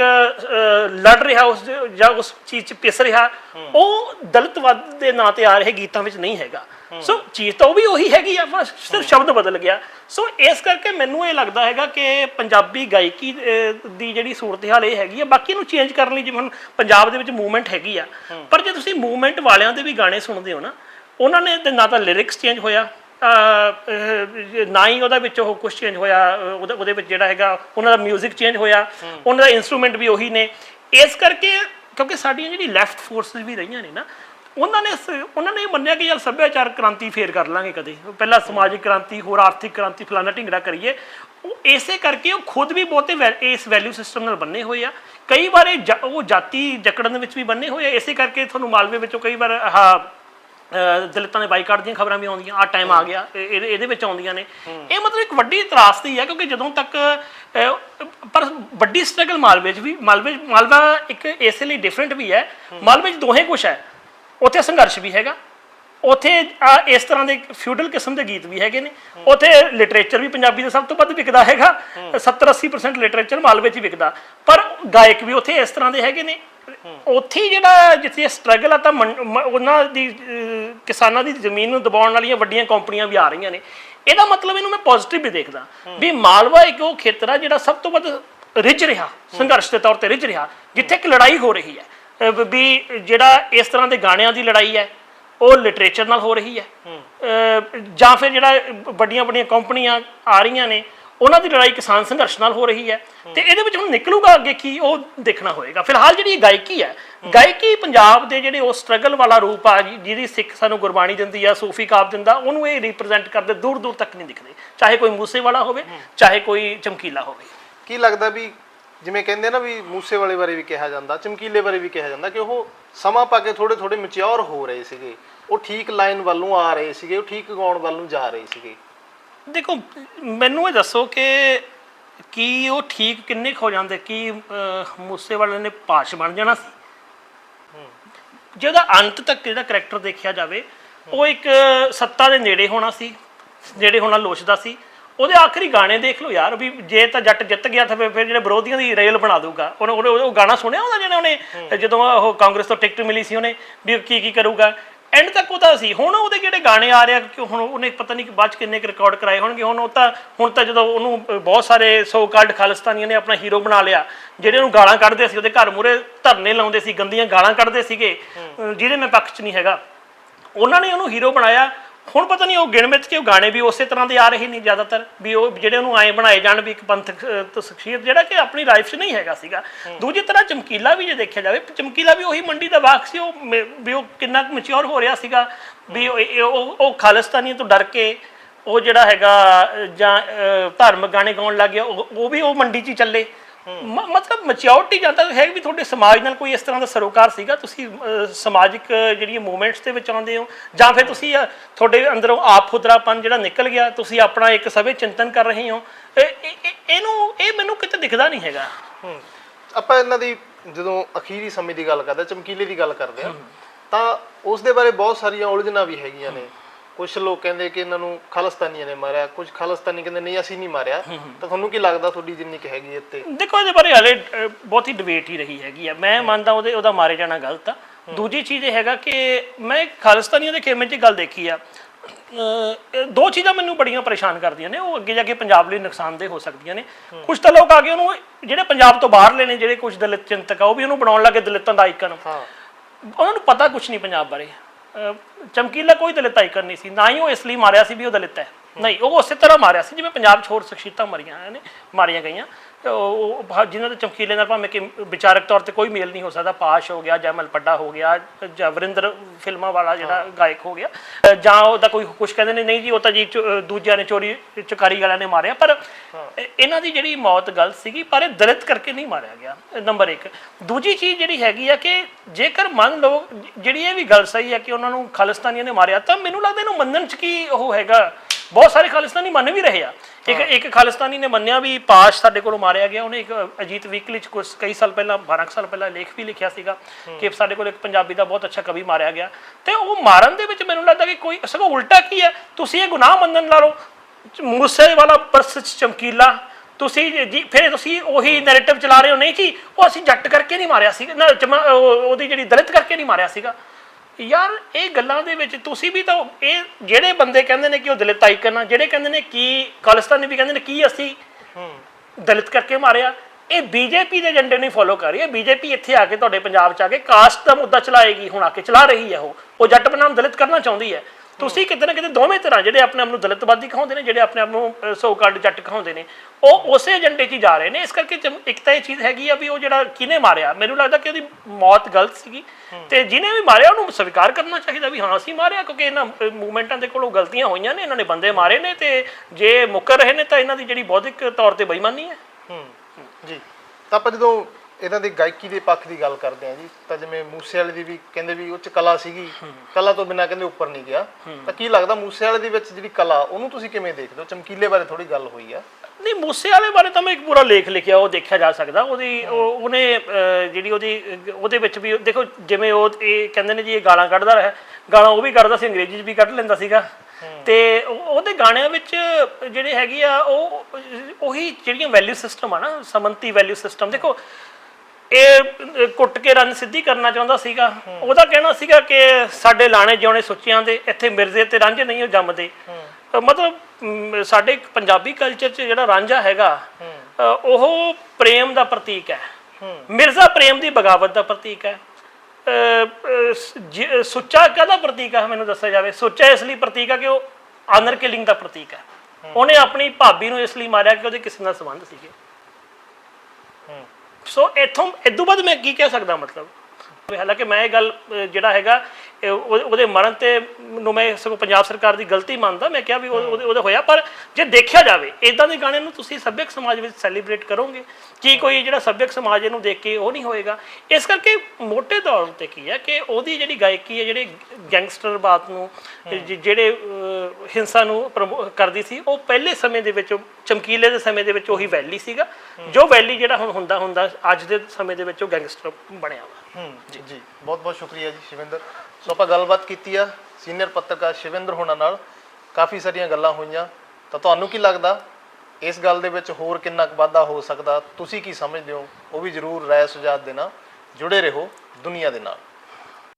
ਲੜ ਰਿਹਾ ਉਸ ਜਾਂ ਉਸ ਚੀਜ਼ 'ਚ ਪਿਸ ਰਿਹਾ ਉਹ ਦਲਿਤਵਾਦ ਦੇ ਨਾਂ ਤੇ ਆ ਰਹੇ ਗੀਤਾਂ ਵਿੱਚ ਨਹੀਂ ਹੈਗਾ। ਸੋ ਚੀਜ਼ ਤਾਂ ਉਹ ਵੀ ਉਹੀ ਹੈਗੀ ਆ ਬਸ ਸਿਰਫ ਸ਼ਬਦ ਬਦਲ ਗਿਆ। ਸੋ ਇਸ ਕਰਕੇ ਮੈਨੂੰ ਇਹ ਲੱਗਦਾ ਹੈਗਾ ਕਿ ਪੰਜਾਬੀ ਗਾਇਕੀ ਦੀ ਜਿਹੜੀ ਸੂਰਤ-ਹਾਲ ਇਹ ਹੈਗੀ ਆ ਬਾਕੀ ਇਹਨੂੰ ਚੇਂਜ ਕਰਨ ਲਈ ਜਿਵੇਂ ਹੁਣ ਪੰਜਾਬ ਦੇ ਵਿੱਚ ਮੂਵਮੈਂਟ ਹੈਗੀ ਆ। ਪਰ ਜੇ ਤੁਸੀਂ ਮੂਵਮੈਂਟ ਵਾਲਿਆਂ ਦੇ ਵੀ ਗਾਣੇ ਸੁਣਦੇ ਹੋ ਨਾ ਉਹਨਾਂ ਨੇ ਤੇ ਨਾ ਤਾਂ ਲਿਰਿਕਸ ਚੇਂਜ ਹੋਇਆ ਨਾ ਹੀ ਉਹਦਾ ਵਿੱਚ ਉਹ ਕੁਝ ਚੇਂਜ ਹੋਇਆ ਉਹਦੇ ਉਹਦੇ ਵਿੱਚ ਜਿਹੜਾ ਹੈਗਾ ਉਹਨਾਂ ਦਾ 뮤직 ਚੇਂਜ ਹੋਇਆ ਉਹਨਾਂ ਦਾ ਇਨਸਟਰੂਮੈਂਟ ਵੀ ਉਹੀ ਨੇ। ਇਸ ਕਰਕੇ ਕਿਉਂਕਿ ਸਾਡੀਆਂ ਜਿਹੜੀ ਲੈਫਟ ਫੋਰਸਸ ਵੀ ਰਹੀਆਂ ਨੇ ਨਾ ਉਹਨਾਂ ਨੇ ਉਹਨਾਂ ਨੇ ਇਹ ਮੰਨਿਆ ਕਿ ਯਾਰ ਸੱਭਿਆਚਾਰ ਕ੍ਰਾਂਤੀ ਫੇਰ ਕਰ ਲਾਂਗੇ ਕਦੇ। ਪਹਿਲਾਂ ਸਮਾਜਿਕ ਕ੍ਰਾਂਤੀ ਹੋਰ ਆਰਥਿਕ ਕ੍ਰਾਂਤੀ ਫਲਾਣਾ ਢਿੰਗੜਾ ਕਰੀਏ। ਉਹ ਇਸੇ ਕਰਕੇ ਉਹ ਖੁਦ ਵੀ ਬਹੁਤੇ ਇਸ ਵੈਲਿਊ ਸਿਸਟਮ ਨਾਲ ਬੰਨੇ ਹੋਏ ਆ। ਕਈ ਵਾਰ ਉਹ ਜਾਤੀ ਜਕੜਨ ਵਿੱਚ ਵੀ ਬੰਨੇ ਹੋਏ ਆ। ਇਸੇ ਕਰਕੇ ਤੁਹਾਨੂੰ ਮਾਲਵੇ ਵਿੱਚੋਂ ਕਈ ਵਾਰ ਆਹ ਦਲਿਤਾਂ ਦੇ ਬਾਈਕਾਟ ਦੀਆਂ ਖਬਰਾਂ ਵੀ ਆਉਂਦੀਆਂ ਆ ਟਾਈਮ ਆ ਗਿਆ ਇਹ- ਇਹਦੇ ਇਹਦੇ ਵਿੱਚ ਆਉਂਦੀਆਂ ਨੇ। ਇਹ ਮਤਲਬ ਇੱਕ ਵੱਡੀ ਤਰਾਸਦੀ ਹੈ ਕਿਉਂਕਿ ਜਦੋਂ ਤੱਕ ਅਹ, ਪਰ ਵੱਡੀ ਸਟਰਗਲ ਮਾਲਵੇ 'ਚ ਵੀ ਮਾਲਵੇ ਮਾਲਵਾ ਇੱਕ ਇਸੇ ਲਈ ਡਿਫਰੈਂਟ ਵੀ ਹੈ। ਮਾਲਵੇ 'ਚ ਦੋਹੇ ਕੁਝ ਹੈ। ਉੱਥੇ ਸੰਘਰਸ਼ ਵੀ ਹੈਗਾ। ਉੱਥੇ ਇਸ ਤਰ੍ਹਾਂ ਦੇ ਫਿਊਡਲ ਕਿਸਮ ਦੇ ਗੀਤ ਵੀ ਹੈਗੇ ਨੇ। ਉੱਥੇ ਲਿਟਰੇਚਰ ਵੀ ਪੰਜਾਬੀ ਦਾ ਸਭ ਤੋਂ ਵੱਧ ਵਿਕਦਾ ਹੈਗਾ। 70 80% ਲਿਟਰੇਚਰ ਮਾਲਵੇ 'ਚ ਹੀ ਵਿਕਦਾ। ਪਰ ਗਾਇਕ ਵੀ ਉੱਥੇ ਇਸ ਤਰ੍ਹਾਂ ਦੇ ਹੈਗੇ ਨੇ। ਉੱਥੇ ਜਿਹੜਾ ਜਿੱਥੇ ਸਟਰਗਲ ਆ ਤਾਂ ਉਹਨਾਂ ਦੀ ਕਿਸਾਨਾਂ ਦੀ ਜ਼ਮੀਨ ਨੂੰ ਦਬਾਉਣ ਵਾਲੀਆਂ ਵੱਡੀਆਂ ਕੰਪਨੀਆਂ ਵੀ ਆ ਰਹੀਆਂ ਨੇ। ਇਹਦਾ ਮਤਲਬ ਇਹਨੂੰ ਮੈਂ ਪੋਜ਼ਿਟਿਵ ਵੀ ਦੇਖਦਾ। ਵੀ ਮਾਲਵਾ ਇੱਕ ਉਹ ਖੇਤਰ ਆ ਜਿਹੜਾ ਸਭ ਤੋਂ ਵੱਧ ਰਿਜ ਰਿਹਾ ਸੰਘਰਸ਼ ਦੇ ਤੌਰ ਤੇ ਰਿਜ ਰਿਹਾ ਜਿੱਥੇ ਇੱਕ ਲੜਾਈ ਹੋ ਰਹੀ ਹੈ। ਵੀ ਜਿਹੜਾ ਇਸ ਤਰ੍ਹਾਂ ਦੇ ਗਾਣਿਆਂ ਦੀ ਲੜਾਈ ਹੈ ਉਹ ਲਿਟਰੇਚਰ ਨਾਲ ਹੋ ਰਹੀ ਹੈ। ਜਾਂ ਫਿਰ ਜਿਹੜਾ ਵੱਡੀਆਂ ਵੱਡੀਆਂ ਕੰਪਨੀਆਂ ਆ ਰਹੀਆਂ ਨੇ ਉਹਨਾਂ ਦੀ ਲੜਾਈ ਕਿਸਾਨ ਸੰਘਰਸ਼ ਨਾਲ ਹੋ ਰਹੀ ਹੈ। ਤੇ ਇਹਦੇ ਵਿੱਚ ਹੁਣ ਨਿਕਲੂਗਾ ਅੱਗੇ ਕੀ ਉਹ ਦੇਖਣਾ ਹੋਏਗਾ। ਫਿਲਹਾਲ ਜਿਹੜੀ ਇਹ ਗਾਇਕੀ ਹੈ ਗਾਇਕੀ ਪੰਜਾਬ ਦੇ ਜਿਹੜੇ ਉਹ ਸਟਰਗਲ ਵਾਲਾ ਰੂਪ ਆ ਜੀ- ਜਿਹਦੀ ਸਿੱਖ ਸਾਨੂੰ ਗੁਰਬਾਣੀ ਦਿੰਦੀ ਆ ਸੂਫੀ ਕਾਬ ਦਿੰਦਾ ਉਹਨੂੰ ਇਹ ਰਿਪਰੈਜ਼ੈਂਟ ਕਰਦੇ ਦੂਰ ਦੂਰ ਤੱਕ ਨਹੀਂ ਦਿਖਦੇ। ਚਾਹੇ ਕੋਈ ਮੂਸੇ ਵਾਲਾ ਹੋਵੇ ਚਾਹੇ ਕੋਈ ਚਮਕੀਲਾ ਹੋਵੇ।
ਕੀ ਲੱਗਦਾ ਵੀ ਜਿਵੇਂ ਕਹਿੰਦੇ ਨਾ ਵੀ ਮੂਸੇ ਵਾਲੇ ਬਾਰੇ ਵੀ ਕਿਹਾ ਜਾਂਦਾ ਚਮਕੀਲੇ ਬਾਰੇ ਵੀ ਕਿਹਾ ਜਾਂਦਾ ਕਿ ਉਹ ਸਮਾਂ ਪਾ ਕੇ ਥੋੜੇ ਥੋੜੇ ਮੈਚਿਓਰ ਹੋ ਰਹੇ ਸੀਗੇ। ਉਹ ਠੀਕ ਲਾਈਨ ਵੱਲ ਆ ਰਹੇ ਸੀਗੇ ਉਹ ਠੀਕ ਗਾਉਣ ਵੱਲ ਨੂੰ ਜਾ ਰਹੇ ਸੀਗੇ।
ਦੇਖੋ ਮੈਨੂੰ ਇਹ ਦੱਸੋ ਕਿ ਕੀ ਉਹ ਠੀਕ ਕਿੰਨੇ ਹੋ ਜਾਂਦੇ? ਕੀ ਅਹ, ਮੂਸੇਵਾਲੇ ਨੇ ਪਾਸ਼ ਬਣ ਜਾਣਾ ਸੀ? ਜਿਹਦਾ ਅੰਤ ਤੱਕ ਜਿਹੜਾ ਕਰੈਕਟਰ ਦੇਖਿਆ ਜਾਵੇ ਉਹ ਇੱਕ ਸੱਤਾ ਦੇ ਨੇੜੇ ਹੋਣਾ ਸੀ ਨੇੜੇ ਹੋਣਾ ਲੋਚਦਾ ਸੀ। ਉਹਦੇ ਆਖਰੀ ਗਾਣੇ ਦੇਖ ਲਓ ਯਾਰ ਵੀ ਜੇ ਤਾਂ ਜੱਟ ਜਿੱਤ ਗਿਆ ਤਾਂ ਫਿਰ ਜਿਹੜੇ ਵਿਰੋਧੀਆਂ ਦੀ ਰੇਲ ਬਣਾ ਦੂਗਾ ਉਹਨੇ ਉਹ ਗਾਣਾ ਸੁਣਿਆ ਉਹਦਾ ਜਿਹੜਾ ਉਹਨੇ ਜਦੋਂ ਉਹ ਕਾਂਗਰਸ ਤੋਂ ਟਿਕਟ ਮਿਲੀ ਸੀ ਉਹਨੇ ਵੀ ਕੀ ਕੀ ਕਰੂਗਾ? ਐਂਡ ਤੱਕ ਉਹਦਾ ਸੀ। ਹੁਣ ਉਹਦੇ ਜਿਹੜੇ ਗਾਣੇ ਆ ਰਿਹਾ ਕਿ ਹੁਣ ਉਹਨੇ ਪਤਾ ਨਹੀਂ ਕਿ ਬਾਅਦ ਚ ਕਿੰਨੇ ਕੁ ਰਿਕਾਰਡ ਕਰਾਏ ਹੋਣਗੇ। ਹੁਣ ਉਹ ਤਾਂ ਹੁਣ ਤਾਂ ਜਦੋਂ ਉਹਨੂੰ ਬਹੁਤ ਸਾਰੇ ਸੋ ਕਾਲਡ ਖਾਲਿਸਤਾਨੀਆਂ ਨੇ ਆਪਣਾ ਹੀਰੋ ਬਣਾ ਲਿਆ ਜਿਹੜੇ ਉਹਨੂੰ ਗਾਲਾਂ ਕੱਢਦੇ ਸੀ ਉਹਦੇ ਘਰ ਮੂਰੇ ਧਰਨੇ ਲਾਉਂਦੇ ਸੀ ਗੰਦੀਆਂ ਗਾਲਾਂ ਕੱਢਦੇ ਸੀਗੇ। ਜਿਹਦੇ ਮੈਂ ਪੱਖ ਚ ਨਹੀਂ ਹੈਗਾ। ਉਹਨਾਂ ਨੇ ਉਹਨੂੰ ਹੀਰੋ ਬਣਾਇਆ। ਹੁਣ ਪਤਾ ਨਹੀਂ ਉਹ ਗਿਣ ਵਿੱਚ ਕਿ ਉਹ ਗਾਣੇ ਵੀ ਉਸੇ ਤਰ੍ਹਾਂ ਦੇ ਆ ਰਹੇ ਨੇ ਜ਼ਿਆਦਾਤਰ ਵੀ ਉਹ ਜਿਹੜੇ ਉਹਨੂੰ ਐਂ ਬਣਾਏ ਜਾਣ ਵੀ ਇੱਕ ਪੰਥਕ ਸ਼ਖਸੀਅਤ ਜਿਹੜਾ ਕਿ ਆਪਣੀ ਲਾਈਫ 'ਚ ਨਹੀਂ ਹੈਗਾ ਸੀਗਾ। ਦੂਜੀ ਤਰ੍ਹਾਂ ਚਮਕੀਲਾ ਵੀ ਜੇ ਦੇਖਿਆ ਜਾਵੇ ਚਮਕੀਲਾ ਵੀ ਉਹੀ ਮੰਡੀ ਦਾ ਵਾਕ ਸੀ ਉਹ ਵੀ ਉਹ ਕਿੰਨਾ ਕੁ ਮੈਚੁਰ ਹੋ ਰਿਹਾ ਸੀਗਾ ਵੀ ਉਹ ਉਹ ਖਾਲਿਸਤਾਨੀ ਤੋਂ ਡਰ ਕੇ ਉਹ ਜਿਹੜਾ ਹੈਗਾ ਜਾਂ ਧਾਰਮਿਕ ਗਾਣੇ ਗਾਉਣ ਲੱਗ ਗਿਆ ਉਹ ਉਹ ਵੀ ਉਹ ਮੰਡੀ 'ਚ ਹੀ ਚੱਲੇ। ਮ- ਮਤਲਬ ਮੈਚਿਓਰਿਟੀ ਜਾਂਦਾ ਹੈ ਵੀ ਤੁਹਾਡੇ ਸਮਾਜ ਨਾਲ ਕੋਈ ਇਸ ਤਰ੍ਹਾਂ ਦਾ ਸਰੋਕਾਰ ਸੀਗਾ? ਤੁਸੀਂ ਅਹ, ਸਮਾਜਿਕ ਜਿਹੜੀਆਂ ਮੂਵਮੈਂਟਸ ਦੇ ਵਿੱਚ ਆਉਂਦੇ ਹੋ ਜਾਂ ਫਿਰ ਤੁਸੀਂ ਅਹ, ਤੁਹਾਡੇ ਅੰਦਰੋਂ ਆਪ ਖੁਦਰਾਪਨ ਜਿਹੜਾ ਨਿਕਲ ਗਿਆ ਤੁਸੀਂ ਆਪਣਾ ਇੱਕ ਸਵੇ ਚਿੰਤਨ ਕਰ ਰਹੇ ਹੋ? ਇਹ- ਇਹ- ਇਹ- ਇਹਨੂੰ ਇਹ ਮੈਨੂੰ ਕਿਤੇ ਦਿਖਦਾ ਨਹੀਂ ਹੈਗਾ।
ਹੂੰ। ਆਪਾਂ ਇਹਨਾਂ ਦੀ ਜਦੋਂ ਅਖੀਰੀ ਸਮੇਂ ਦੀ ਗੱਲ ਕਰਦੇ ਹਾਂ, ਚਮਕੀਲੇ ਦੀ ਗੱਲ ਕਰਦੇ ਆ ਤਾਂ ਉਸ ਦੇ ਬਾਰੇ ਬਹੁਤ ਸਾਰੀਆਂ ਉਲਝਣਾਂ ਵੀ ਹੈਗੀਆਂ ਨੇ। ਕੁਝ ਲੋਕ ਕਹਿੰਦੇ ਕਿ ਇਹਨਾਂ ਨੂੰ ਖਾਲਿਸਤਾਨੀਆਂ ਨੇ ਮਾਰਿਆ ਕੁਝ ਖਾਲਿਸਤਾਨੀ ਕਹਿੰਦੇ ਨਹੀਂ ਅਸੀਂ ਨਹੀਂ ਮਾਰਿਆ। ਤਾਂ ਤੁਹਾਨੂੰ ਕੀ ਲੱਗਦਾ ਤੁਹਾਡੀ ਜਿੰਨੀ ਕਿ ਹੈਗੀ ਇੱਥੇ?
ਦੇਖੋ ਇਹਦੇ ਬਾਰੇ ਹਲੇ ਬਹੁਤੀ ਡਿਬੇਟ ਹੀ ਰਹੀ ਹੈਗੀ ਆ। ਮੈਂ ਮੰਨਦਾ ਉਹਦੇ ਉਹਦਾ ਮਾਰੇ ਜਾਣਾ ਗਲਤ ਆ। ਦੂਜੀ ਚੀਜ਼ ਇਹ ਹੈਗਾ ਕਿ ਮੈਂ ਖਾਲਿਸਤਾਨੀਆਂ ਦੇ ਖੇਮੇ 'ਚ ਗੱਲ ਦੇਖੀ ਆ। ਦੋ ਚੀਜ਼ਾਂ ਮੈਨੂੰ ਬੜੀਆਂ ਪਰੇਸ਼ਾਨ ਕਰਦੀਆਂ ਨੇ। ਉਹ ਅੱਗੇ ਜਾ ਕੇ ਪੰਜਾਬ ਲਈ ਨੁਕਸਾਨਦੇਹ ਹੋ ਸਕਦੀਆਂ ਨੇ। ਕੁਝ ਤਾਂ ਲੋਕ ਆ ਕੇ ਉਹਨੂੰ ਜਿਹੜੇ ਪੰਜਾਬ ਤੋਂ ਬਾਹਰਲੇ ਨੇ ਜਿਹੜੇ ਕੁਝ ਦਲਿਤ ਚਿੰਤਕ ਆ ਉਹ ਵੀ ਉਹਨੂੰ ਬਣਾਉਣ ਲੱਗੇ ਦਲਿਤਾਂ ਦਾ ਆਈਕਨ। ਉਹਨਾਂ ਨੂੰ ਪਤਾ ਕੁਝ ਨਹੀਂ ਪੰਜਾਬ ਬਾਰੇ। ਚਮਕੀਲਾ ਕੋਈ ਦਲਿਤ ਆਈਕਨ ਨਹੀਂ ਸੀ, ਨਾ ਹੀ ਉਹ ਇਸ ਲਈ ਮਾਰਿਆ ਸੀ ਵੀ ਉਹ ਦਲਿਤ ਹੈ। ਨਹੀਂ ਉਹ ਉਸੇ ਤਰ੍ਹਾਂ ਮਾਰਿਆ ਸੀ ਜਿਵੇਂ ਪੰਜਾਬ 'ਚ ਹੋਰ ਸ਼ਖਸੀਅਤਾਂ ਮਰੀਆਂ ਨੇ ਮਾਰੀਆਂ ਗਈਆਂ। ਤੇ ਉਹ ਉਹ ਜਿਨ੍ਹਾਂ ਦੇ ਚਮਕੀਲੇ ਨਾਲ ਭਾਵੇਂ ਕਿ ਵਿਚਾਰਕ ਤੌਰ ਤੇ ਕੋਈ ਮੇਲ ਨਹੀਂ ਹੋ ਸਕਦਾ ਪਾਸ਼ ਹੋ ਗਿਆ ਜੈਮਲ ਪੱਡਾ ਹੋ ਗਿਆ ਜਾਂ ਵਰਿੰਦਰ ਫਿਲਮਾਂ ਵਾਲਾ ਜਿਹੜਾ ਗਾਇਕ ਹੋ ਗਿਆ ਜਾਂ ਉਹਦਾ ਕੋਈ ਕੁਝ ਕਹਿੰਦੇ ਨੇ ਨਹੀਂ ਜੀ ਉਹ ਤਾਂ ਜੀ ਦੂਜਿਆਂ ਨੇ ਚੋਰੀ ਚੁਕਾਰੀ ਵਾਲਿਆਂ ਨੇ ਮਾਰਿਆ ਪਰ ਇਹ- ਇਹਨਾਂ ਦੀ ਜਿਹੜੀ ਮੌਤ ਗਲਤ ਸੀਗੀ ਪਰ ਇਹ ਦਲਿਤ ਕਰਕੇ ਨਹੀਂ ਮਾਰਿਆ ਗਿਆ ਨੰਬਰ 1 ਦੂਜੀ ਚੀਜ਼ ਜਿਹੜੀ ਹੈਗੀ ਆ ਕਿ ਜੇਕਰ ਮੰਨ ਲਓ ਜਿਹੜੀ ਇਹ ਵੀ ਗੱਲ ਸਹੀ ਹੈ ਕਿ ਉਹਨਾਂ ਨੂੰ ਖਾਲਿਸਤਾਨੀਆਂ ਨੇ ਮਾਰਿਆ ਤਾਂ ਮੈਨੂੰ ਲੱਗਦਾ ਇਹਨੂੰ ਮੰਨਣ ਚ ਕੀ ਉਹ ਹੈਗਾ ਬਹੁਤ ਸਾਰੇ ਖਾਲਿਸਤਾਨੀ ਮੰਨ ਵੀ ਰਹੇ ਆ। ਇੱਕ ਇੱਕ ਖਾਲਿਸਤਾਨੀ ਨੇ ਮੰਨਿਆ ਵੀ ਪਾਸ਼ ਸਾਡੇ ਕੋਲੋਂ ਮਾਰਿਆ ਗਿਆ। ਉਹਨੇ ਇੱਕ ਅਜੀਤ ਵੀਕਲੀ ਚ ਕੁਝ ਕਈ ਸਾਲ ਪਹਿਲਾਂ 12 ਕੁ ਸਾਲ ਪਹਿਲਾਂ ਲੇਖ ਵੀ ਲਿਖਿਆ ਸੀਗਾ ਕਿ ਸਾਡੇ ਕੋਲ ਇੱਕ ਪੰਜਾਬੀ ਦਾ ਬਹੁਤ ਅੱਛਾ ਕਵੀ ਮਾਰਿਆ ਗਿਆ। ਤੇ ਉਹ ਮਾਰਨ ਦੇ ਵਿੱਚ ਮੈਨੂੰ ਲੱਗਦਾ ਕਿ ਕੋਈ ਸਗੋਂ ਉਲਟਾ ਕੀ ਹੈ? ਤੁਸੀਂ ਇਹ ਗੁਨਾਹ ਮੰਨਣ ਲਾ ਲਓ। ਮੂਸੇ ਵਾਲਾ ਪਰਸ ਚ ਚਮਕੀਲਾ। ਤੁਸੀਂ ਜੀ- ਫਿਰ ਤੁਸੀਂ ਉਹੀ ਨੈਰੇਟਿਵ ਚਲਾ ਰਹੇ ਹੋ ਨਹੀਂ ਜੀ ਉਹ ਅਸੀਂ ਜੱਟ ਕਰਕੇ ਨਹੀਂ ਮਾਰਿਆ ਨਾ ਉਹ- ਉਹਦੀ ਜਿਹੜੀ ਦਲਿਤ ਕਰਕੇ ਨਹੀਂ ਮਾਰਿਆ ਸੀਗਾ। ਯਾਰ ਇਹ ਗੱਲਾਂ ਦੇ ਵਿੱਚ ਤੁਸੀਂ ਵੀ ਤਾਂ ਇਹ ਜਿਹੜੇ ਬੰਦੇ ਕਹਿੰਦੇ ਨੇ ਕਿ ਉਹ ਦਲਿਤ ਆਈਕਨ ਆ ਜਿਹੜੇ ਕਹਿੰਦੇ ਨੇ ਕੀ ਖਾਲਿਸਤਾਨੀ ਵੀ ਕਹਿੰਦੇ ਨੇ ਕੀ ਅਸੀਂ ਦਲਿਤ ਕਰਕੇ ਮਾਰਿਆ ਇਹ ਬੀਜੇਪੀ ਦੇ ਏਜੰਡੇ ਨੂੰ ਫੋਲੋ ਕਰ ਰਹੀ ਹੈ। ਬੀਜੇਪੀ ਇੱਥੇ ਆ ਕੇ ਤੁਹਾਡੇ ਪੰਜਾਬ 'ਚ ਆ ਕੇ ਕਾਸਟ ਦਾ ਮੁੱਦਾ ਚਲਾਏਗੀ ਹੁਣ ਆ ਕੇ ਚਲਾ ਰਹੀ ਹੈ ਉਹ। ਉਹ ਜੱਟ ਬਨਾਮ ਦਲਿਤ ਕਰਨਾ ਚਾਹੁੰਦੀ ਹੈ। ਤੁਸੀਂ ਕਿਤੇ ਨਾ ਕਿਤੇ ਦੋਵੇਂ ਤਰ੍ਹਾਂ ਜਿਹੜੇ ਆਪਣੇ ਆਪ ਨੂੰ ਦਲਿਤਵਾਦੀ ਕਹਾਉਂਦੇ ਨੇ ਜਿਹੜੇ ਆਪਣੇ ਆਪ ਨੂੰ ਸੋ ਕਾਲਡ ਜੱਟ ਕਹਾਉਂਦੇ ਨੇ ਉਹ ਉਸੇ ਏਜੰਡੇ 'ਚ ਹੀ ਜਾ ਰਹੇ ਨੇ। ਇਸ ਕਰਕੇ ਇੱਕ ਤਾਂ ਇਹ ਚੀਜ਼ ਹੈਗੀ ਆ ਵੀ ਉਹ ਜਿਹੜਾ ਕਿਹਨੇ ਮਾਰਿਆ? ਮੈਨੂੰ ਲੱਗਦਾ ਕਿ ਉਹਦੀ ਮੌਤ ਗਲਤ ਸੀਗੀ। ਤੇ ਜਿਹਨੇ ਵੀ ਮਾਰਿਆ ਉਹਨੂੰ ਸਵੀਕਾਰ ਕਰਨਾ ਚਾਹੀਦਾ ਵੀ ਹਾਂ ਅਸੀਂ ਮਾਰਿਆ ਕਿਉਂਕਿ ਇਹਨਾਂ ਮੂਵਮੈਂਟਾਂ ਦੇ ਕੋਲੋਂ ਗਲਤੀਆਂ ਹੋਈਆਂ ਨੇ ਇਹਨਾਂ ਨੇ ਬੰਦੇ ਮਾਰੇ ਨੇ ਤੇ ਜੇ ਮੁੱਕਰ ਰਹੇ ਨੇ ਤਾਂ ਇਹਨਾਂ ਦੀ ਜਿਹੜੀ ਬੌਧਿਕ ਤੌਰ ਤੇ ਬੇਈਮਾਨੀ ਹੈ।
ਹੂੰ। ਜੀ। ਤਾਂ ਆਪਾਂ ਜਦੋਂ ਇਹਨਾਂ ਦੀ ਗਾਇਕੀ ਦੇ ਪੱਖ ਦੀ ਗੱਲ ਕਰਦੇ ਹਾਂ ਜੀ, ਤਾਂ ਜਿਵੇਂ ਮੂਸੇ ਵਾਲੇ ਦੀ ਵੀ ਕਹਿੰਦੇ ਵੀ ਉਹ ਚ ਕਲਾ ਸੀਗੀ, ਕਲਾ ਤੋਂ ਬਿਨਾਂ ਕਹਿੰਦੇ ਉੱਪਰ ਨਹੀਂ ਗਿਆ। ਤਾਂ ਕੀ ਲੱਗਦਾ ਮੂਸੇ ਵਾਲੇ ਦੇ ਵਿੱਚ ਜਿਹੜੀ ਕਲਾ, ਉਹਨੂੰ ਤੁਸੀਂ ਕਿਵੇਂ ਦੇਖਦੇ ਹੋ? ਚਮਕੀਲੇ ਬਾਰੇ ਥੋੜੀ ਗੱਲ ਹੋਈ ਆ।
ਨਹੀਂ ਮੂਸੇ ਵਾਲੇ ਬਾਰੇ ਤਾਂ ਮੈਂ ਇੱਕ ਪੂਰਾ ਲੇਖ ਲਿਖਿਆ, ਉਹ ਦੇਖਿਆ ਜਾ ਸਕਦਾ। ਉਹਦੀ ਉਹਨੇ ਜਿਹੜੀ ਉਹਦੀ, ਉਹਦੇ ਵਿੱਚ ਵੀ ਦੇਖੋ, ਜਿਵੇਂ ਉਹ ਇਹ ਕਹਿੰਦੇ ਨੇ ਜੀ, ਇਹ ਗਾਲਾਂ ਕੱਢਦਾ ਰਿਹਾ, ਗਾਲਾਂ ਉਹ ਵੀ ਕੱਢਦਾ ਸੀ, ਅੰਗਰੇਜ਼ੀ 'ਚ ਵੀ ਕੱਢ ਲੈਂਦਾ ਸੀਗਾ। ਤੇ ਉਹ- ਉਹਦੇ ਗਾਣਿਆਂ ਵਿੱਚ ਜਿਹੜੇ ਹੈਗੀ ਆ, ਉਹ, ਉਹੀ ਜਿਹੜੀਆਂ ਵੈਲਿਊ ਸਿਸਟਮ ਆ ਨਾ, ਸਮੰਤੀ ਵੈਲਿਊ ਸਿਸਟਮ ਦੇਖੋ ਇਹ ਕੁੱਟ ਕੇ ਰਨ ਸਿੱਧੀ ਕਰਨਾ ਚਾਹੁੰਦਾ ਸੀਗਾ। ਉਹਦਾ ਕਹਿਣਾ ਸੀਗਾ ਕਿ ਸਾਡੇ ਲਾਣੇ ਜਿਉਣੇ ਸੁੱਚਿਆਂ ਦੇ, ਇੱਥੇ ਮਿਰਜ਼ੇ ਤੇ ਰਾਂਝੇ ਨਹੀਂ ਉਹ ਜੰਮਦੇ। ਮਤਲਬ ਸਾਡੇ ਪੰਜਾਬੀ ਕਲਚਰ 'ਚ ਜਿਹੜਾ ਰਾਂਝਾ ਹੈਗਾ ਉਹ ਪ੍ਰੇਮ ਦਾ ਪ੍ਰਤੀਕ ਹੈ। ਮਿਰਜ਼ਾ ਪ੍ਰੇਮ ਦੀ ਬਗਾਵਤ ਦਾ ਪ੍ਰਤੀਕ ਹੈ। ਸੁੱਚਾ ਕਾਹਦਾ ਪ੍ਰਤੀਕ ਹੈ ਮੈਨੂੰ ਦੱਸਿਆ ਜਾਵੇ? ਸੁੱਚਾ ਇਸ ਲਈ ਪ੍ਰਤੀਕ ਹੈ ਕਿ ਉਹ ਆਨਰ ਕਿਲਿੰਗ ਦਾ ਪ੍ਰਤੀਕ ਹੈ। ਉਹਨੇ ਆਪਣੀ ਭਾਬੀ ਨੂੰ ਇਸ ਲਈ ਮਾਰਿਆ ਕਿ ਉਹਦੇ ਕਿਸੇ ਨਾਲ ਸੰਬੰਧ ਸੀਗੇ। ਸੋ ਇਥੋਂ ਇਦੋਂ ਬਾਅਦ ਮੈਂ ਕੀ ਕਹਿ ਸਕਦਾ ਮਤਲਬ? ਹਾਲਾਂਕਿ ਮੈਂ ਇਹ ਗੱਲ ਜਿਹੜਾ ਹੈਗਾ ਉਹਦੇ ਮਰਨ ਤੇ ਨੂੰ ਮੈਂ ਸਗੋਂ ਪੰਜਾਬ ਸਰਕਾਰ ਦੀ ਗਲਤੀ ਮੰਨਦਾ ਮੈਂ ਕਿਹਾ ਵੀ ਉਹ- ਉਹਦੇ ਉਹਦੇ ਹੋਇਆ ਪਰ ਜੇ ਦੇਖਿਆ ਜਾਵੇ ਇਦਾਂ ਦੇ ਗਾਣੇ ਨੂੰ ਤੁਸੀਂ ਸੱਭਿਅਕ ਸਮਾਜ ਵਿੱਚ ਸੈਲੀਬ੍ਰੇਟ ਕਰੋਗੇ ਕੀ ਕੋਈ ਜਿਹੜਾ ਸੱਭਿਅਕ ਸਮਾਜ ਇਹਨੂੰ ਦੇਖ ਕੇ ਉਹ ਨਹੀਂ ਹੋਏਗਾ? ਇਸ ਕਰਕੇ ਮੋٹے ਤੌਰ ਤੇ ਕੀ ਹੈ ਕਿ ਉਹਦੀ ਜਿਹੜੀ ਗਾਇਕੀ ਹੈ ਜਿਹੜੇ ਗੈਂਗਸਟਰ ਬਾਤ ਨੂੰ ਜਿਹੜੇ ਹਿੰਸਾ ਨੂੰ ਕਰਦੀ ਸੀ ਉਹ ਪਹਿਲੇ ਸਮੇਂ ਦੇ ਵਿੱਚ ਚਮਕੀਲੇ ਦੇ ਸਮੇਂ ਦੇ ਵਿੱਚ ਉਹੀ ਵੈਲੀ ਸੀਗਾ ਜੋ ਵੈਲੀ ਜਿਹੜਾ ਹੁਣ ਹੁੰਦਾ ਹੁੰਦਾ ਅੱਜ ਦੇ ਸਮੇਂ ਦੇ ਵਿੱਚ ਉਹ ਗੈਂਗਸਟਰ ਬਣਿਆ ਵਾ।
ਹੂੰ, ਜੀ। ਜੀ ਬਹੁਤ ਬਹੁਤ ਸ਼ੁਕਰੀਆ ਜੀ, ਸ਼ਿਵਿੰਦਰ। ਸੋ ਆਪਾਂ ਗੱਲਬਾਤ ਕੀਤੀ ਆ ਸੀਨੀਅਰ ਪੱਤਰਕਾਰ ਸ਼ਿਵਿੰਦਰ ਹੋਣਾ ਨਾਲ। ਕਾਫੀ ਸਾਰੀਆਂ ਗੱਲਾਂ ਹੋਈਆਂ। ਤਾਂ ਤੁਹਾਨੂੰ ਕੀ ਲੱਗਦਾ? ਇਸ ਗੱਲ ਦੇ ਵਿੱਚ ਹੋਰ ਕਿੰਨਾ ਕੁ ਵਾਧਾ ਹੋ ਸਕਦਾ? ਤੁਸੀਂ ਕੀ ਸਮਝਦੇ ਹੋ? ਉਹ ਵੀ ਜਰੂਰ ਰਾਏ ਸੁਝਾਅ ਦੇਣਾ। ਜੁੜੇ ਰਹੋ ਦੁਨੀਆ ਦੇ ਨਾਲ।